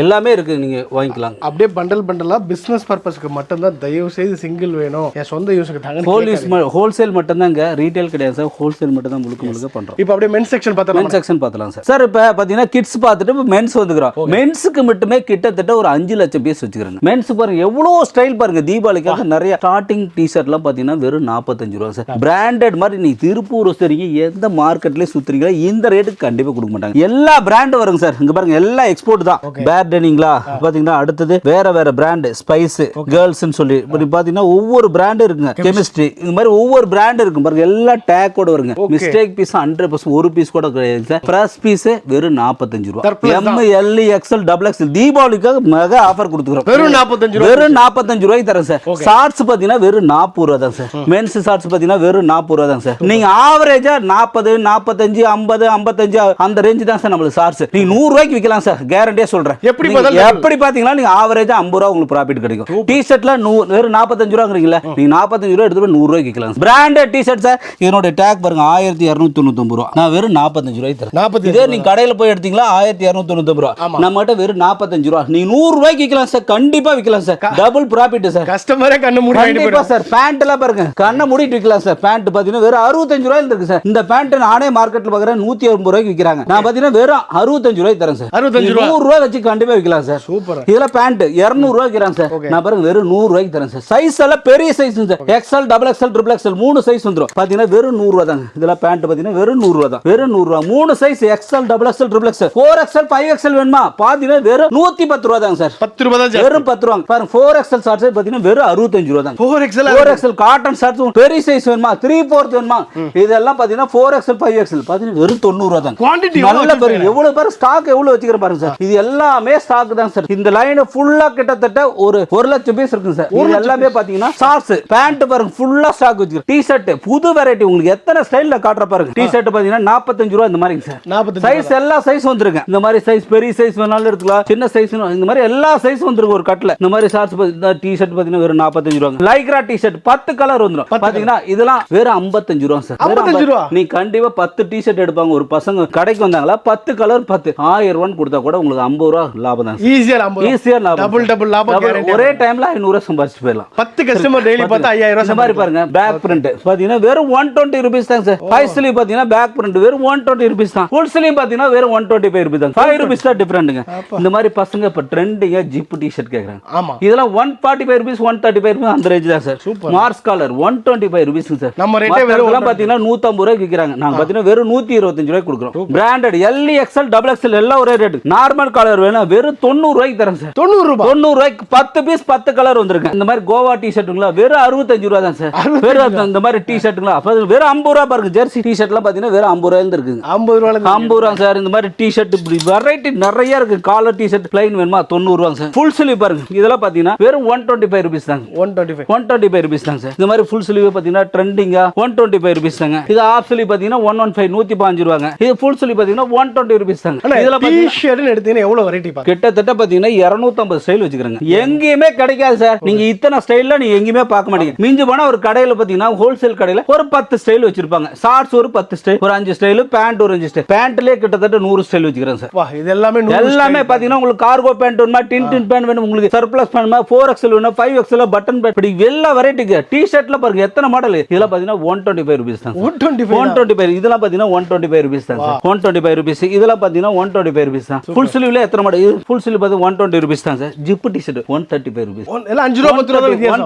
எல்லாமே இருக்கு. நீங்க வாங்கிக்கலாம். அப்படியே பண்டல் பண்டலா பிசினஸ் பர்பஸ்க்கு மட்டும்தான் தயவு செய்து சிங்கிள் வேணும். என் சொந்த யூஸுக்கு தாங்க ஹோல் யூஸ் ஹோல்சேல் மட்டும் தான் ரீட்டைல் கிடையாது சார். ஹோல்சேல் மட்டும் தான் முழுக்க முழுக்க பண்றோம். இப்போ அப்படியே மென் செக்ஷன் பார்த்தலாம் மென் செக்ஷன் பார்த்தலாம் சார். சார் இப்போ பார்த்தீங்கன்னா கிட்ஸ் பார்த்துட்டு மென்ஸ் வந்துக்கிறோம். மென்ஸுக்கு மட்டுமே கிட்டத்தட்ட ஒரு அஞ்சு லட்சம் பீஸ் வச்சுக்கிறேங்க மென்ஸ் பாருங்க எவ்வளோ ஸ்டைல் பாருங்க. தீபாவளிக்காக நிறைய ஸ்டார்டிங் டிஷர்ட்லாம் பார்த்தீங்கன்னா வெறும் நாற்பத்தஞ்சு ரூபா சார். பிராண்டட் மாதிரி நீ திருப்பூர் சரிங்க எந்த மார்க்கெட்லேயே சுத்துறீங்களா இந்த ரேட்டுக்கு கண்டிப்பாக கொடுக்க மாட்டாங்க. எல்லா பிராண்டு வருங்க சார். இங்க பாருங்க எல்லா எக்ஸ்போர்ட் தான். பேர்டனிங்களா பார்த்தீங்கன்னா அடுத்தது வேற வேற பிராண்டு ஸ்பைஸ் கேர்ள்ஸ்னு சொல்லி. இப்படி பார்த்தீங்கன்னா ஒவ்வொரு பிராண்டு இருக்குங்க. கெமிஸ்ட்ரி இந்த மாதிரி ஒவ்வொரு பிராண்ட் இருக்கும் பாருங்க எல்லா டேக்கோட வருங்க. மிஸ்டேக் பீஸ் ஹண்ட்ரட் பர்சன்ட் ஒரு பீஸ் கூட கிடையாது சார். ஃப்ரெஷ் பீஸ் வெறும் நாற்பத்தஞ்சு ரூபா. M L XL double XL தீபாவளிக்காக mega offer கொடுத்துக்கிறோம். வெறும் நாற்பத்தஞ்சு வெறும் நாற்பத்தஞ்சு ரூபாய்க்கு தரேன் சார். ஷார்ட்ஸ் பார்த்தீங்கன்னா வெறும் நாற்பது ரூபா தான் சார். மென்ஸ் ஷார்ட்ஸ் பார்த்தீங்கன்னா வெறும் நாற்பது ரூபா தான் சார். நீங்க ஆவரேஜா நாற்பது நாற்பத்தஞ்சு ஐம்பது ஐம்பத்தஞ்சு அந்த ரேஞ்சு தான் சார் நம்மளுக்கு ஷார்ட்ஸ் நீங்க நூறு ரூபாய்க்கு விற்கலாம் சார். கேரண்டியா சொல்றேன். எப்படி எப்படி பாத்தீங்கன்னா நீங்க ஆவரேஜா ஐம்பது ரூபா உங்களுக்கு ப்ராஃபிட் கிடைக்கும். டி ஷர்ட்ல நூறு வெறும் நாற்பத்தஞ்சு ரூபாங்கிறீங்களா நீங்க நாற்பத்தஞ்சு ரூபா எடுத்து போய் நூறு ரூபாய்க்கு விற்கலாம் பிராண்டட் டி ஷர்ட் சார் இதனோட டேக் பாருங்க ஆயிரத்தி இரநூத்தி தொண்ணூத்தொம்பது ரூபா. நான் வெறும் நாற்பத்தஞ்சு ரூபாய்க்கு தரேன். நாற்பத்தி இதே நீங்க கடையில போய் எடுத்தீங்களா ஆயிரத்தி இரநூத்தி தொண்ணூத்தொம்பது ரூபா நம்ம கிட்ட வெறும் நாற்பத்தஞ்சு ரூபா. நீங்க நூறு ரூபாய்க்கு விற்கலாம் சார் கண்டிப்பா விற்கலாம் சார். Double profit sir. கஸ்டமரே கண்ணு மூடி வாங்கிட்டு கண்டிப்பா போயிடும் சார். பேண்ட் எல்லாம் பாருங்க கண்ணை மூடிட்டு விற்கலாம் சார். பேண்ட் பாத்தீங்கன்னா வெறும் அறுபத்தஞ்சு ரூபாயில இருக்கு சார். இந்த பேண்ட் நானே மார்க்கெட்ல பாக்குறேன் நூத்தி ஐம்பது ரூபாய்க்கு விற்கிறாங்க நான் பாத்தீங்கன்னா வெறும் அறுபத்தஞ்சு ரூபாய்க்கு தரேன் சார். 65 ரூபா. நூறு ரூபாய் வச்சு கண்டிப்பா விற்கலாம் சார். சூப்பர் இதுல பேண்ட் இருநூறு ரூபாய்க்கு விற்கிறாங்க சார் நான் பாருங்க வெறும் நூறு ரூபாய்க்கு தரேன் சார். சைஸ் எல்லாம் பெரிய size sir. XL double XL triple XL மூணு சைஸ் வந்துரும். பாத்தீங்கன்னா வெறும் நூறு ரூபா தாங்க. இதுல பேண்ட் பாத்தீங்கன்னா வெறும் நூறு ரூபா தான். வெறும் நூறு ரூபா மூணு size XL double XL triple XL four XL five XL வேணுமா? பாத்தீங்கன்னா வெறும் நூத்தி பத்து ரூபா தாங்க சார். பத்து ரூபா தான் வெறும் பத்து ரூபா பாருங்க ஃபோர் எக்ஸ்எல் ஷார்ட்ஸ் பாத்தீங்கன்னா வெறும் அறுபத்தஞ்சு ரூபா தாங்க. Four XL four XL cotton shirts பெரிய சைஸ் வேணுமா? த்ரீ ஃபோர்த் வேணுமா? இதெல்லாம் பாத்தீங்கன்னா ஃபோர் எக்ஸ்எல் ஃபைவ் எக்ஸ்எல் பாத்தீங்கன்னா வெறும் தொண்ணூறு ரூபா தான் குவான்டிட்டி நல்ல பாருங்க எவ்வளவு பேர் ஸ்டாக் எவ்வளவு வச்சுக்கிறேன் பாருங்க சார். இது எல்லாமே ஸ்டாக் தான் சார். இந்த லைன் ஃபுல்லா கிட்டத்தட்ட ஒரு ஒரு லட்சம் பீஸ் இருக்கு சார். இது எல்லாமே பாத்தீங்கன்னா ஷார்ட்ஸ் பேண்ட் பாருங்க ஃபுல்லா ஸ்டாக் வச்சுக்கிறேன் டி ஷர்ட் புது வெரைட்டி உங்களுக்கு எத்தனை ஸ்டைல்ல காட்டுற பாருங்க. டி ஷர்ட் பாத்தீங்கன்னா நாற்பத்தஞ்சு ரூபா இந்த மாதிரிங்க சார். நாற்பத்தஞ்சு சைஸ் எல்லா சைஸ் வந்துருங்க இந்த மாதிரி சைஸ் பெரிய சைஸ் வேணாலும் எடுத்துக்கலாம். சின்ன சைஸ் இந்த மாதிரி எல்லா சைஸ் வந்துருக்கு ஒரு கட்ல இந்த மாதிரி ஷார்ட்ஸ் டி ஷர்ட் பாத்தீங்கன்னா வெறும் நாற்பத்தஞ்சு ரூபா லைக்ரா டி ஷர்ட் பத்து கலர் வந்துரும். பாத்தீங்கன்னா இதெல்லாம் வெறும் ஐம்பத்தஞ்சு ரூபா சார். 55 ரூபா? நீ கண்டிப்பா பத்து டி ஷர்ட் எடுப்பாங்க. ஒரு பசங்க கடைக்கு வந்தாங்களா பத்து கலர் பத்து. ஆயிரம் ரூபான்னு கொடுத்தா கூட உங்களுக்கு ஐம்பது ரூபா லாபம் தான் ஈஸியா ஈஸியா லாபம். டபுள் டபுள் லாபம். ஒரே டைம்ல ஐநூறு ரூபா சம்பாதிச்சு போயிடலாம். பத்து கஸ்டமர் டெய்லி பார்த்தா ஐயாயிரம் ரூபாய் மாதிரி பாருங்க பேக் பிரிண்ட் பாத்தீங்கன்னா வெறும் ஒன் டுவெண்ட்டி ருபீஸ் தான் சார் ஃபைவ் ஸ்லீவ் பாத்தீங்கன்னா பேக் பிரிண்ட் வெறும் ஒன் டுவெண்ட்டி ருபீஸ் தான். ஃபுல் ஸ்லீவ் பாத்தீங்கன்னா வெறும் ஒன் டுவெண்ட்டி ஃபைவ் ருபீஸ் தான் ஃபைவ் ருபீஸ் தான் டிஃபரெண்ட்டுங்க இந்த மாதிரி பசங்க இப்ப ட்ரெண்டிங்கா ஜிப் டி ஷர்ட் கேக்குறாங்க. ஆமா. இதெல்லாம் one forty five rupees one thirty five rupees அந்த ரேஞ்ச் தான் sir Mars collar one twenty five rupees sir நம்ம ரேட்டே வெறும் பாத்தீங்கன்னா நூத்தம்பது ரூபாய்க்கு விற்கிறாங்க நாங்க பாத்தீங்கன்னா வெறும் நூத்தி இருபத்தஞ்சு ரூபாய்க்கு கொடுக்குறோம். Branded L XL double XL எல்லாம் ஒரே ரேட் நார்மல் கலர் வேணும் வெறும் தொண்ணூறு ரூபாய்க்கு தரேன் சார் தொண்ணூறு ரூபாய்? தொண்ணூறு ரூபாய்க்கு பத்து பீஸ் பத்து கலர் வந்துருக்கு. இந்த மாதிரி கோவா டி ஷர்ட்டுங்களா வெறும் அறுபத்தஞ்சு ரூபா தான் சார் வெறும் இந்த மாதிரி டி ஷர்ட்டுங்களா அப்ப வெறும் ஐம்பது ரூபா பாருங்க. ஜெர்சி டி ஷர்ட்லாம் பாத்தீங்கன்னா வெறும் ஐம்பது ரூபாயில இருக்குங்க. ஐம்பது ரூபாய் ஐம்பது ரூபா சார். இந்த மாதிரி டி ஷர்ட் இப்படி வெரைட்டி நிறைய இருக்கு. காலர் டி ஷர்ட் பிளைன் வேணுமா? தொண்ணூறு ரூபா சார். ஃபுல் ஸ்லீவ் பாருங்க. இதெல்லாம் பாத்தீங்கன்னா வெறும் ஒன் டுவெண்ட்டி ஃபைவ் ருபீஸ் தாங்க. One twenty five one twenty five rupees தாங்க சார். இந்த மாதிரி ஃபுல் ஸ்லீவ் பார்த்தீங்கன்னா ட்ரெண்டிங்கா ஒன் டுவெண்ட்டி ஃபைவ் ருபீஸ் தாங்க. இது ஆஃப் ஸ்லீவ் பார்த்தீங்கன்னா ஒன் ஒன் ஃபைவ் நூற்றி பாஞ்சு ரூபாங்க. இது ஃபுல் ஸ்லீவ் பார்த்தீங்கன்னா ஒன் டுவெண்ட்டி ருபீஸ் தாங்க. இதில் ஷர்ட்னு எடுத்தீங்கன்னா எவ்வளவு வெரைட்டி கிட்டத்தட்ட பார்த்தீங்கன்னா இரநூத்தம்பது ஸ்டைல் வச்சுக்கிறேங்க. எங்கேயுமே கிடைக்காது சார். நீங்க இத்தனை ஸ்டைல்ல நீங்க எங்கேயுமே பார்க்க மாட்டீங்க. மிஞ்சி போனா ஒரு கடையில பார்த்தீங்கன்னா ஹோல்சேல் கடையில ஒரு பத்து ஸ்டைல் வச்சிருப்பாங்க. ஷார்ட்ஸ் ஒரு பத்து ஸ்டைல் ஒரு அஞ்சு ஸ்டைல் பேண்ட் ஒரு அஞ்சு ஸ்டைல் பேண்ட்லேயே கிட்டத்தட்ட நூறு ஸ்டைல் வச்சுக்கிறேன் சார். இது எல்லாமே எல்லாமே பாத்தீங்கன்னா உங்களுக்கு கார்கோ பேண்ட் வேணுமா டின் டின் பேண்ட் வேணும் உங்களுக்கு சர்ப்ளஸ் வேணுமா ஃபோர் எக்ஸல் வேணும் ஃபைவ் எக்ஸல் பட்டன் பேண்ட் இப்படி எல்லா வெரைட்டிக்கு டி ஷர்ட்ல பாருங்க எத்தனை மாடல் இதெல்லாம் பாத்தீங்கன்னா ஒன் டுவெண்ட்டி ஃபைவ் ருபீஸ் தான் one twenty five one twenty five இதெல்லாம் பாத்தீங்கன்னா ஒன் டுவெண்ட்டி ஃபைவ் ருபீஸ் தான் ஒன் டுவெண்ட்டி ஃபைவ் ருபீஸ் இதெல்லாம் பாத்தீங்கன்னா ஒன் டுவெண்ட்டி ஃபைவ் ருபீஸ் தான் ஃபுல் ஸ்லீவ்ல எத்தனை மாடல் ஃபுல் ஸ்லீவ் பார்த்து ஒன் டுவெண்ட்டி ருபீஸ் தான் sir. Zip T shirt one thirty five rupees one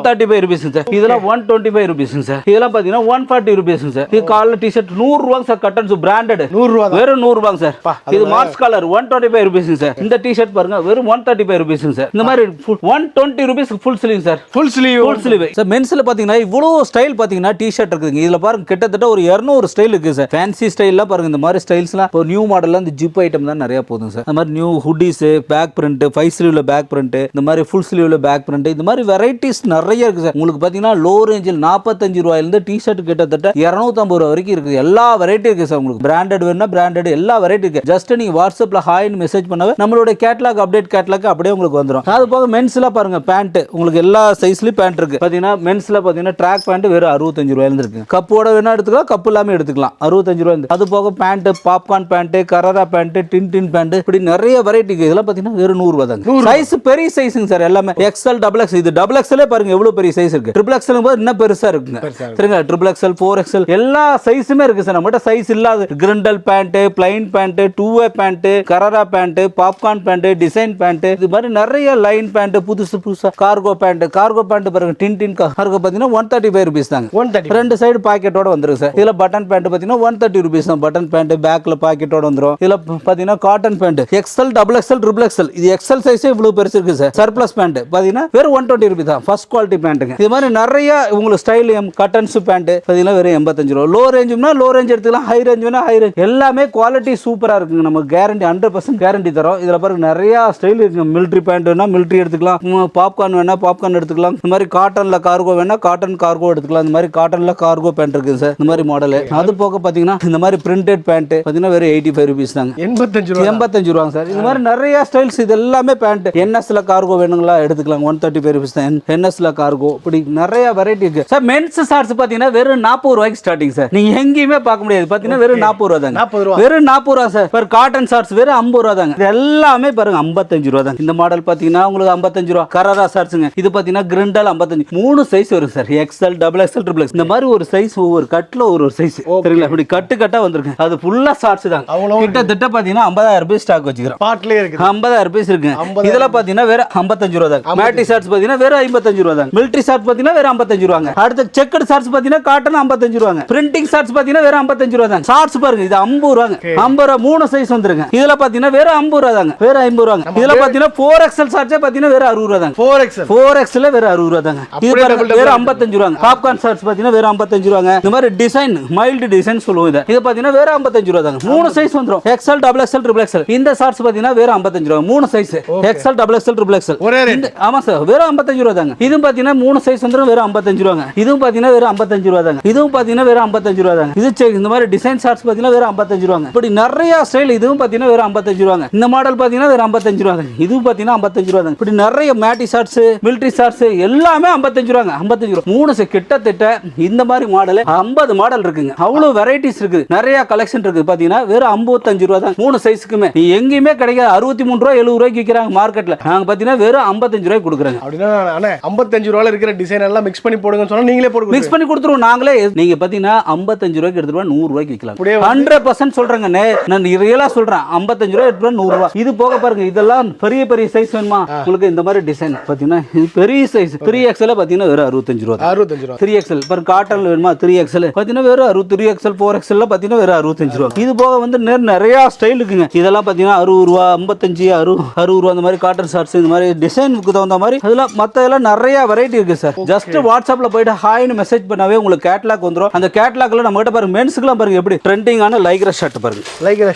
thirty five rupees sir. இதெல்லாம் one twenty five rupees sir. இதெல்லாம் பாத்தீங்கன்னா ஒன் ஃபார்ட்டி ருபீஸ் சார். இது காலைல டி ஷர்ட் நூறு ரூபாங்க சார் கட்டன்ஸ் பிராண்டட் நூறு ரூபா தான் வெறும் நூறு ரூபாங்க சார் இது March colour one twenty five rupees sir. இந்த டி ஷர்ட் பாருங்க வெறும் one thirty five rupees sir. இந்த மாதிரி one twenty rupees full sleeve sir. Full sleeve full sleeve sir மென்ஸ்ல பாத்தீங்கன்னா இவ்வளோ ஸ்டைல் பாத்தீங்கன்னா டி ஷர்ட் இருக்குதுங்க. இதுல பாருங்க கிட்டத்தட்ட ஒரு இரநூறு ஸ்டைல் இருக்கு சார். ஃபேன்சி ஸ்டைல்லாம் பாருங்க இந்த மாதிரி ஸ்டைல்ஸ்லாம் இப்போ நியூ மாடல்ல இந்த ஜிப் ஐட்டம் தான் நிறைய போதும் சார். இந்த மாதிரி new hoodies back print five ஸ்லீவ்ல back print இந்த மாதிரி ஃபுல் ஸ்லீவ்ல பேக் பிரிண்ட் இந்த மாதிரி வெரைட்டிஸ் நிறைய இருக்கு சார். உங்களுக்கு பாத்தீங்கன்னா லோ ரேஞ்சில் நாற்பத்தஞ்சு ரூபாயிலிருந்து டி ஷர்ட் கிட்டத்தட்ட இரநூத்தம்பது ரூபா வரைக்கும் இருக்கு எல்லா வெரைட்டி இருக்கு சார் உங்களுக்கு. பிராண்டட் வேணும்னா பிராண்டட் எல்லா வெரைட்டி இருக்கு. ஜஸ்ட் நீங்க வாட்ஸ்அப்ல ஹாய்னு மெசேஜ் பண்ணவே நம்மளோட கேட்லாக் அப்டேட் கேட்லாக் அப்படியே உங்களுக்கு வந்துடும் அது போக மென்ஸ்ல பாருங்க பேண்ட் உங்களுக்கு எல்லா சைஸ்லயும் பேண்ட் இருக்கு. பாத்தீங்கன்னா மென்ஸ்ல பாத்தீங்கன்னா ட்ராக் பேண்ட் வெறும் அறுபத்தஞ்சு ரூபாயில இருந்து இருக்கு கப்போட வேணா எடுத்துக்கலாம் கப்பு இல்லாம எடுத்துக்கலாம். அறுபத்தஞ்சு ரூபாய் அது போக பேண்ட் பாப்கார்ன் பேண்ட் கரரா பேண்ட் டின் டின் பேண்ட் இப்படி நிறைய வெரைட்டி இருக்கு. இதெல்லாம் பாத்தீங்கன்னா வெறும் நூறு ரூபாய் தாங்க. சைஸ் பெரிய சைஸுங்க சார் எல்லாமே. எக்ஸ்எல் டபுள் எக்ஸ் இது டபுள் எக்ஸ்எல்லே பாருங்க எவ்வளவு பெரிய சைஸ் இருக்கு. ட்ரிபிள் எக்ஸ்எல் போது இன்னும் பெருசா இருக்குங்க. சரிங்களா? ட்ரிபிள் எக்ஸ்எல் ஃபோர் எக்ஸ்எல் எல்லா சைஸுமே இருக்கு சார். நம்மகிட்ட சைஸ் இல்லாத கிரிண்டல் pant plain pant two way pant கரரா pant popcorn pant design pant இது மாதிரி நிறைய லைன் பேண்ட் புதுசு புதுசா கார்கோ பேண்ட் கார்கோ பேண்ட் பாருங்க டின் டின் கார்கோ பாத்தீங்கன்னா ஒன் தேர்ட்டி ஃபைவ் ருபீஸ் தாங்க. ஒன் தேர்ட்டி ரெண்டு சைடு பாக்கெட்டோட வந்துருக்கு சார். இதுல பட்டன் பேண்ட் பாத்தீங்கன்னா ஒன் தேர்ட்டி ருபீஸ் தான். பட்டன் பேண்ட் பேக்ல பாக்கெட்டோட வந்துரும். இதுல பாத்தீங்கன்னா cotton pant XL double XL triple XL இது எக்ஸ்எல் சைஸே இவ்வளவு பெருசு இருக்கு சார். சர்ப்ளஸ் பேண்ட் பாத்தீங்கன்னா வெறும் ஒன் டுவெண்ட்டி ருபீஸ் தான். ஃபர்ஸ்ட் குவாலிட்டி பேண்ட்டுங்க இது மாதிரி நிறைய உங்களுக்கு ஸ்டைல் எம் கட்டன்ஸ் பேண்ட் பார்த்தீங்கன்னா வெறும் எண்பத்தஞ்சு ரூபா. லோ ரேஞ்சுனா லோ ரேஞ்ச் எடுத்துக்கலாம் ஹை ரேஞ்ச் வேணா ஹை ரேஞ்ச் எல்லாமே குவாலிட்டி சூப்பராக இருக்குங்க. நம்ம கேரண்டி ஹண்ட்ரட் பர்சன்ட் கேரண்டி தரோம். இதில் பாருங்க நிறைய ஸ்டைல் இருக்குங்க. மிலிட்ரி பேண்ட் வேணா மிலிட்ரி எடுத்துக்கலாம். பாப்கார்ன் வேணா பாப்கார்ன் எடுத்துக்கலாம். இந்த மாதிரி காட்டனில் கார்கோ வேணா காட்டன் கார்கோ எடுத்துக்கலாம். இந்த மாதிரி காட்டனில் கார்கோ பேண்ட் இருக்குது சார். இந்த மாதிரி மாடல் அது போக பார்த்தீங்கன்னா இந்த மாதிரி பிரிண்டட் பேண்ட் பார்த்தீங்கன்னா வெறும் எயிட்டி ஃபைவ் ருபீஸ் தாங்க. எண்பத்தஞ்சு ரூபா எண்பத்தஞ்சு ரூபாங்க சார். இது மாதிரி நிறைய ஸ்டைல்ஸ் இது எல்லாமே பேண்ட் என்எஸ்ல கார்கோ வேணுங்களா எடுத்துக்கலாம். ஒன் தேர்ட்டி ஃபைவ் ருபீஸ் தான் என்எஸ்ல கார்கோ இப்படி நிறைய வெரைட்டி இருக்கு. சார் மென்ஸ் ஷார்ட்ஸ் பார்த்தீங்கன்னா வெறும் நாற்பது ரூபாய்க்கு ஸ்டார்டிங் சார் நீங்க எங்கேயுமே பார்க்க முடியாது. பார்த்தீங்கன்னா வெறும் நாற்பது ரூபா தாங்க. நாற்பது ரூபா. வெறும் நாற்பது ரூபா சார் ஒரு காட்டன் ஷார்ட்ஸ் வெறும் ஐம்பது ரூபா தாங்க. இது எல்லாமே பாருங்க ஐம்பத்தஞ்சு ரூபா தாங்க. இந்த மாடல் பார்த்தீங்கன்னா உங்களுக்கு ஐம்பத்தஞ்சு ரூபா. கரரா ஷார்ட்ஸுங்க இது பார்த்தீங்கன்னா கிரிண்டல் ஐம்பத்தஞ்சு. மூணு சைஸ் வரும் sir XL double XL triple X இந்த மாதிரி ஒரு சைஸ் ஒவ்வொரு கட்டில் ஒரு ஒரு சைஸ் சரிங்களா? இப்படி கட்டு கட்டா வந்திருக்கு. அது ஃபுல்லா ஷார்ட்ஸ் தாங்க. கிட்டத்தட்ட பார்த்தீங்கன்னா ஐம்பதாயிரம் ரூபாய் ஸ்டாக் வச்சுக்கிறோம். பாட்டிலே இருக்குது. ஐம்பதாயிரம் பீஸ் இருக்கு. 50,000 இதுல பாத்தீங்கன்னா வேற ஐம்பத்தஞ்சு ரூபா தான் மேட்டி ஷார்ட்ஸ் பாத்தீங்கன்னா வேற ஐம்பத்தஞ்சு ரூபா தான் மிலிட்டரி ஷார்ட்ஸ் பாத்தீங்கன்னா வேற ஐம்பத்தஞ்சு ரூபாங்க. அடுத்து செக்கட் ஷார்ட்ஸ் பாத்தீங்கன்னா காட்டன் ஐம்பத்தஞ்சு ரூபாங்க. பிரிண்டிங் ஷார்ட்ஸ் பாத்தீங்கன்னா வேற ஐம்பத்தஞ்சு ரூபா தான் ஷார்ட்ஸ் பாருங்க இது ஐம்பது ரூபாங்க. ஐம்பது ரூபா மூணு சைஸ் வந்துருங்க. இதுல பாத்தீங்கன்னா வேற ஐம்பது ரூபா தாங்க. வேற ஐம்பது ரூபாங்க. இதுல பாத்தீங்கன்னா ஃபோர் எக்ஸல் ஷார்ட்ஸே பாத்தீங்கன்னா வேற அறுபது ரூபா தாங்க. ஃபோர் எக்ஸல் ஃபோர் எக்ஸ்ல வேற அறுபது ரூபா தாங்க. இது அப்படியே பாருங்க, double வேற double ஐம்பத்தஞ்சு ரூபாங்க. பாப்கார்ன் ஷார்ட்ஸ் பாத்தீங்கன்னா வேற ஐம்பத்தஞ்சு ரூபாங்க. இந்த மாதிரி டிசைன் மைல்டு டிசைன் சொல்லுவோம் இதை. இது பாத்தீங்கன்னா வேற ஐம்பத்தஞ்சு ரூபா தாங்க. மூணு சைஸ் வந்துரும். XL double XL triple XL இந்த ஷார்ட்ஸ் பாத்தீங்கன்னா வேற ஐம்பத்தஞ்சு ரூபா. மூணு size XL double XL triple XL ஒரே ரேட் இந்த ஆமா சார் வெறும் ஐம்பத்தஞ்சு ரூபா தாங்க. இதுவும் பாத்தீங்கன்னா மூணு சைஸ் வந்துரும் வெறும் ஐம்பத்தஞ்சு ரூபாங்க இதுவும் பாத்தீங்கன்னா வெறும் ஐம்பத்தஞ்சு ரூபா தாங்க இதுவும் பாத்தீங்கன்னா வெறும் ஐம்பத்தஞ்சு ரூபா தாங்க இது செக் இந்த மாதிரி டிசைன் ஷார்ட்ஸ் பாத்தீங்கன்னா வெறும் ஐம்பத்தஞ்சு ரூபாங்க இப்படி நிறைய ஸ்டைல் இதுவும் பாத்தீங்கன்னா வெறும் ஐம்பத்தஞ்சு ரூபாங்க இந்த மாடல் பாத்தீங்கன்னா வெறும் ஐம்பத்தஞ்சு ரூபாங்க இதுவும் பாத்தீங்கன்னா ஐம்பத்தஞ்சு ரூபா தாங்க இப்படி நிறைய மேட்டி ஷார்ட்ஸ் மிலிட்ரி ஷார்ட்ஸ் எல்லாமே ஐம்பத்தஞ்சு ரூபாங்க ஐம்பத்தஞ்சு ரூபா மூணு கிட்டத்தட்ட இந்த மாதிரி மாடல் ஐம்பது மாடல் இருக்குங்க. அவ்வளவு வெரைட்டிஸ் இருக்கு நிறைய கலெக்ஷன் இருக்கு பாத்தீங்கன்னா வெறும் ஐம்பத்தஞ்சு ரூபா தான் மூணு சைஸுக்குமே எங்கேயுமே கிடைக்காது. அறுபத்தி மூணு ரூபா எழுபது ரூபாய்க்கு விற்கிறாங்க மார்க்கெட்ல நாங்க பாத்தீங்கன்னா வெறும் ஐம்பத்தஞ்சு ரூபாய்க்கு கொடுக்குறாங்க. அப்படின்னா ஐம்பத்தஞ்சு ரூபால இருக்கிற டிசைன் எல்லாம் மிக்ஸ் பண்ணி போடுங்கன்னு சொன்னா நீங்களே மிக்ஸ் பண்ணி கொடுத்துருவோம். நாங்களே நீங்க பாத்தீங்கன்னா ஐம்பத்தஞ்சு ரூபாய்க்கு எடுத்துட்டு போய் நூறு ரூபாய்க்கு விற்கலாம் ஹண்ட்ரட் பர்சன்ட் சொல்றேங்க. நான் ரியலா சொல்றேன். ஐம்பத்தஞ்சு ரூபாய் எடுத்துட்டு போய் நூறு ரூபாய். இது போக பாருங்க இதெல்லாம் பெரிய பெரிய சைஸ் வேணுமா? உங்களுக்கு இந்த மாதிரி டிசைன் பாத்தீங்கன்னா இது பெரிய சைஸ் த்ரீ எக்ஸ்எல் பாத்தீங்கன்னா வெறும் அறுபத்தஞ்சு ரூபா அறுபத்தஞ்சு ரூபா. த்ரீ எக்ஸ்எல் பாருங்க காட்டன்ல வேணுமா? த்ரீ எக்ஸ்எல் பாத்தீங்கன்னா வெறும் அறுபது த்ரீ எக்ஸ்எல் ஃபோர் எக்ஸ்எல் பாத்தீங்கன்னா வெறும் அறுபத்தஞ்சு ரூபா இது போக வந்து நிறைய ஸ்டைல் இருக்குங்க. இதெல்லாம் பாத்தீங்கன்னா அறுபது ரூபா ஐம்பத்தஞ்சு அறுபது அறுபது ரூபா அந்த மாதிரி காட்டன் ஷார்ட்ஸ் இந்த மாதிரி டிசைனுக்கு தகுந்த மாதிரி அதெல்லாம் மத்த எல்லாம் நிறைய வெரைட்டி இருக்கு சார் ஜஸ்ட் வாட்ஸ்அப்ல போயிட்டு ஹாய்னு மெசேஜ் பண்ணாவே உங்களுக்கு கேட்லாக் வந்துரும். அந்த கேட்லாக்ல நம்ம கிட்ட பாருங்க மென்ஸ்க்குலாம் பாருங்க எப்படி ட்ரெண்டிங்கான லைக்ரா ஷர்ட் பாருங்க.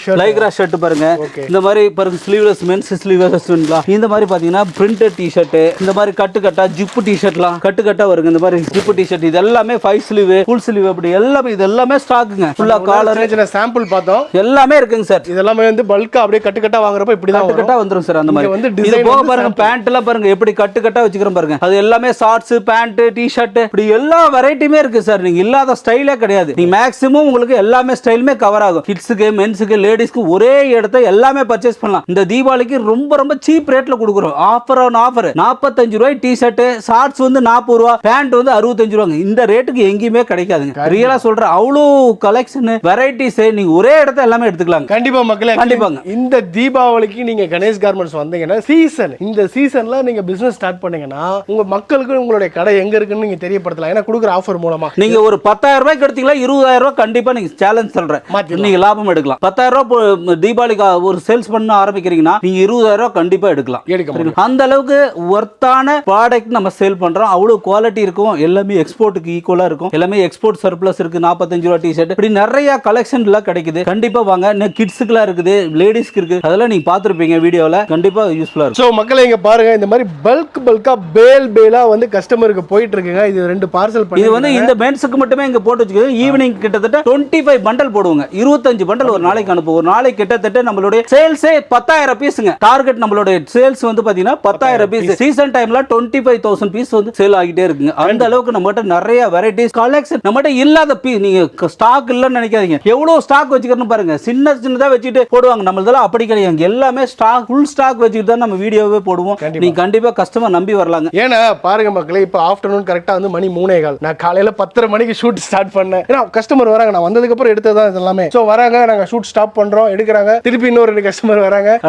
ஷர்ட் லைக்ரா ஷர்ட் பாருங்க. இந்த மாதிரி பாருங்க ஸ்லீவ்லெஸ் மென்ஸ் ஸ்லீவ்லெஸ் இந்த மாதிரி பாத்தீங்கன்னா பிரிண்டட் டி-ஷர்ட் இந்த மாதிரி கட்டு கட்டா ஜிப்பு டி-ஷர்ட்லாம் கட்டு கட்டா வருங்க. இந்த மாதிரி ஜிப்பு டி-ஷர்ட் இது எல்லாமே ஃபைவ் ஸ்லீவ் ஃபுல் ஸ்லீவ் அப்படி எல்லாமே இது எல்லாமே ஸ்டாக்குங்க ஃபுல்லா காலர் சாம்பிள் பார்த்தோம். எல்லாமே இருக்குங்க சார் இதெல்லாமே வந்து பல்கா அப்படியே கட்டு கட்டா வாங்குறப்ப இப்படி தான் கட்டு வந்துரும் சார் அந்த மாதிரி. வந்து இது போக பாருங்க பேண்ட் எல்லாம் பாருங்க எப்படி கட்டு கட்டா வச்சுக்கிறோம் பாருங்க. அது எல்லாமே ஷார்ட்ஸ் பேண்ட் டி ஷர்ட் இப்படி எல்லா வெரைட்டியுமே இருக்கு சார் நீங்க இல்லாத ஸ்டைலே கிடையாது. நீங்க மேக்ஸிமம் உங்களுக்கு எல்லாமே ஸ்டைலுமே கவர் ஆகும். கிட்ஸுக்கு மென்ஸுக்கு லேடிஸ்க்கு ஒரே இடத்த எல்லாமே பர்ச்சேஸ் பண்ணலாம். இந்த தீபாவளிக்கு ரொம்ப ரொம்ப சீப் ரேட்ல கொடுக்குறோம். ஆஃபர் ஆன் ஆஃபர் நாற்பத்தஞ்சு ரூபாய் டி ஷர்ட் ஷார்ட்ஸ் வந்து நாற்பது ரூபா பேண்ட் வந்து அறுபத்தஞ்சு ரூபாங்க. இந்த ரேட்டுக்கு எங்கேயுமே கிடைக்காதுங்க. ரியலா சொல்றேன் அவ்வளோ கலெக்ஷன் வெரைட்டிஸ் நீங்க ஒரே இடத்த எல்லாமே எடுத்துக்கலாம் கண்டிப்பா மக்களே கண்டிப்பாங்க. இந்த தீபாவளிக்கு நீங்க கணேஷ் கார்மெண்ட்ஸ் வந்தீங்கன்னா சீசன் இந்த சீசன்ல நீங்க பிசினஸ் ஸ்டார்ட் பண்ணீங்கன்னா உங்க மக்களுக்கு உங்களுடைய கடை எங்க இருக்குன்னு நீங்க தெரியப்படுத்தலாம். ஏன்னா கொடுக்குற ஆஃபர் மூலமா. நீங்க ஒரு பத்தாயிரம் ரூபாய்க்கு எடுத்தீங்களா இருபதாயிரம் ரூபாய் கண்டிப்பா நீங்க சேலஞ்ச் சொல்றேன். நீங்க லாபம் எடுக்கலாம். பத்தாயிரம் ரூபாய் தீபாவளிக்கு ஒரு சேல்ஸ் பண்ண ஆரம்பிக்கிறீங்கன்னா நீங்க இருபதாயிரம் ரூபாய் கண்டிப்பா எடுக்கலாம். எடுக்க முடியும். சரிங்களா? அந்த அளவுக்கு ஒர்த்தான ப்ராடக்ட் நம்ம சேல் பண்றோம். அவ்வளவு குவாலிட்டி இருக்கும். எல்லாமே எக்ஸ்போர்ட்டுக்கு ஈக்குவலா இருக்கும். எல்லாமே எக்ஸ்போர்ட் சர்ப்ளஸ் இருக்கு. நாற்பத்தஞ்சு ரூபா டிஷர்ட் இப்படி நிறைய கலெக்ஷன் எல்லாம் கிடைக்குது. கண்டிப்பா வாங்க. கிட்ஸுக்குலாம் இருக்குது. லேடிஸ்க்கு இருக்கு. அதெல்லாம் நீங்க பார்த்துருப்பீங்க வீடியோல. கண்டிப்பா யூஸ்ஃபுல்லா இருக்கும். ஸோ மக்களை இங்க பாருங்க. இந்த மாதிரி பல்க் பல்கா பேல் பேலா வந்து கஸ்டமருக்கு போயிட்டு இருக்குங்க. இது ரெண்டு பார்சல் பண்ணி இது வந்து இந்த மென்ஸுக்கு மட்டுமே இங்க போட்டு வச்சுக்கிறது ஈவினிங் கிட்டத்தட்ட டுவெண்ட்டி ஃபைவ் பண்டல் போடுவோங்க. இருபத்தஞ்சு பண்டல் ஒரு நாளைக்கு அனுப்புவோம். ஒரு நாளைக்கு கிட்டத்தட்ட நம்மளுடைய சேல்ஸே பத்தாயிரம் பீஸுங்க டார்கெட் நம்மளுடைய சேல்ஸ் வந்து பாத்தீங்கன்னா பத்தாயிரம் பீஸ் சீசன் டைம்ல டுவெண்ட்டி ஃபைவ் தௌசண்ட் பீஸ் வந்து சேல் ஆகிட்டே இருக்குங்க. அந்த அளவுக்கு நம்மகிட்ட நிறைய வெரைட்டிஸ் கலெக்ஷன் நம்மகிட்ட இல்லாத பீ நீங்க ஸ்டாக் இல்லைன்னு நினைக்காதீங்க. எவ்வளவு ஸ்டாக் வச்சுக்கிறேன்னு பாருங்க. சின்ன சின்னதா வச்சுட்டு போடுவாங்க. நம்மளதெல்லாம் அப்படி கிடையாது. எல்லாமே ஸ்டாக் ஃபுல் ஸ்டாக் வச்சுட்டு தான் நம்ம வீடியோவே போடுவோம். கண்டிப்பா. நீங்க கண்டிப்பா கஸ்டமர் நம்பி வரலாங்க. ஏன்னா பாருங்க மக்களே இப்போ ஆஃப்டர்நூன் கரெக்டாக வந்து மணி மூணே கால். நான் காலையில பத்தரை மணிக்கு ஷூட் ஸ்டார்ட் பண்ணேன். ஏன்னா கஸ்டமர் வராங்க. நான் வந்ததுக்கு அப்புறம் எடுத்ததான் இது எல்லாமே ஸோ வராங்க. நாங்க ஷூட் ஸ்டாப் பண்றோம். எடுக்கிறாங்க. திருப்பி இன்னொரு ரெண்டு கஸ்டமர் வராங்க.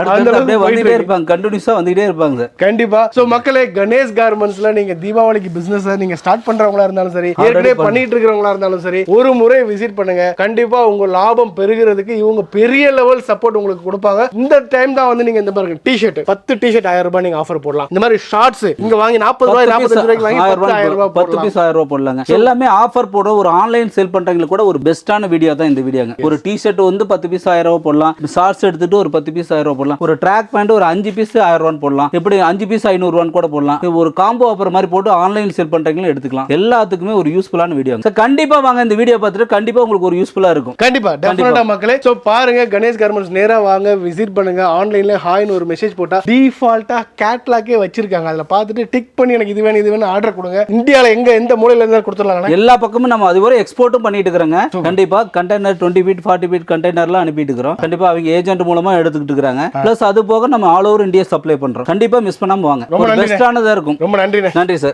இருக்கு. இருப்பாங்க. கண்டினியூஸா வந்துட்டே இருப்பாங்க. சார் கண்டிப்பா. சோ மக்களே கணேஷ் கார்மெண்ட்ஸ்ல நீங்க தீபாவளிக்கு பிசினஸ் நீங்க ஸ்டார்ட் பண்றவங்களா இருந்தாலும் சரி ஏற்கனவே பண்ணி- பண்ணிட்டு இருக்கிறவங்களா இருந்தாலும் சரி ஒரு முறை விசிட் பண்ணுங்க. கண்டிப்பா உங்க லாபம் பெருகிறதுக்கு இவங்க பெரிய லெவல் சப்போர்ட் உங்களுக்கு கொடுப்பாங்க. இந்த டைம் தான் வந்து நீங்க இந்த பாருங்க டி ஷர்ட் பத்து டி ஷர்ட் ஆயிரம் ரூபாய் நீங்க ஆஃபர் போடலாம். இந்த மாதிரி ஷார்ட்ஸ் இங்க வாங்கி நாற்பது ரூபாய் நாற்பத்தஞ்சு ரூபாய்க்கு வாங்கி ஆயிரம் ரூபாய் பீஸ் ஆயிரம் ரூபாய் போடலாங்க. எல்லாமே ஆஃபர் போட ஒரு ஆன்லைன் சேல் பண்றவங்களுக்கு கூட ஒரு பெஸ்ட்டான வீடியோ தான் இந்த வீடியோங்க ஒரு டி ஷர்ட் வந்து பத்து பீஸ் ஆயிரம் ரூபாய் போடலாம். ஷார்ட்ஸ் எடுத்துட்டு ஒரு பத்து பீஸ் ஆயிரம் ரூபாய் போடலாம். ஒரு ட்ராக் பேண்ட் ஒரு அஞ்சு பீஸ் ஆயிரம் ரூபாய் போடலாம். எப்படி அஞ்சு பீஸ் ஐநூறு ரூபான்னு கூட போடலாம். ஒரு காம்போ ஆஃபர் மாதிரி போட்டு ஆன்லைன் சேல் பண்றவங்களும் எடுத்துக்கலாம். எல்லாத்துக்குமே ஒரு யூஸ்ஃபுல்லான வீடியோ கண்டிப்பா வாங்க இந்த வீடியோ பார்த்துட்டு கண்டிப்பா உங்களுக்கு ஒரு யூஸ்ஃபுல்லா இருக்கும். கண்டிப்பா டெஃபினட்டா மக்களே. சோ பாருங்க கணேஷ் கார்மெண்ட்ஸ் நேரா வாங்க விசிட் பண்ணுங்க. ஆன்லைன்ல ஹாய்னு ஒரு மெசேஜ் போட்டா டிஃபால்ட்டா கேட்லாக்கே வச்சிருக்காங்க. அதுல பார்த்துட்டு டிக் பண்ணி எனக்கு இது வேணும் இது வேணும் ஆர்டர் கொடுங்க. இந்தியால எங்க எந்த மூலையில இருந்தாலும் கொடுத்துடலாங்க எல்லா பக்கமும் நம்ம அதுவரை எக்ஸ்போர்ட்டும் பண்ணிட்டு இருக்கிறோங்க. கண்டிப்பா container twenty feet forty feet கண்டெய்னர்லாம் அனுப்பிட்டு இருக்கிறோம். கண்டிப்பா அவங்க ஏஜென்ட் மூலமா எடுத்துக்கிட்டு இருக்காங்க பிளஸ் அது போக நம்ம ஆல் ஓவர் இந்தியா சப்ளை பண்றோம். கண்டிப்பா மிஸ் பண்ணாம வாங்க. பெஸ்டானதா இருக்கும். ரொம்ப நன்றிண்ணே. நன்றி சார்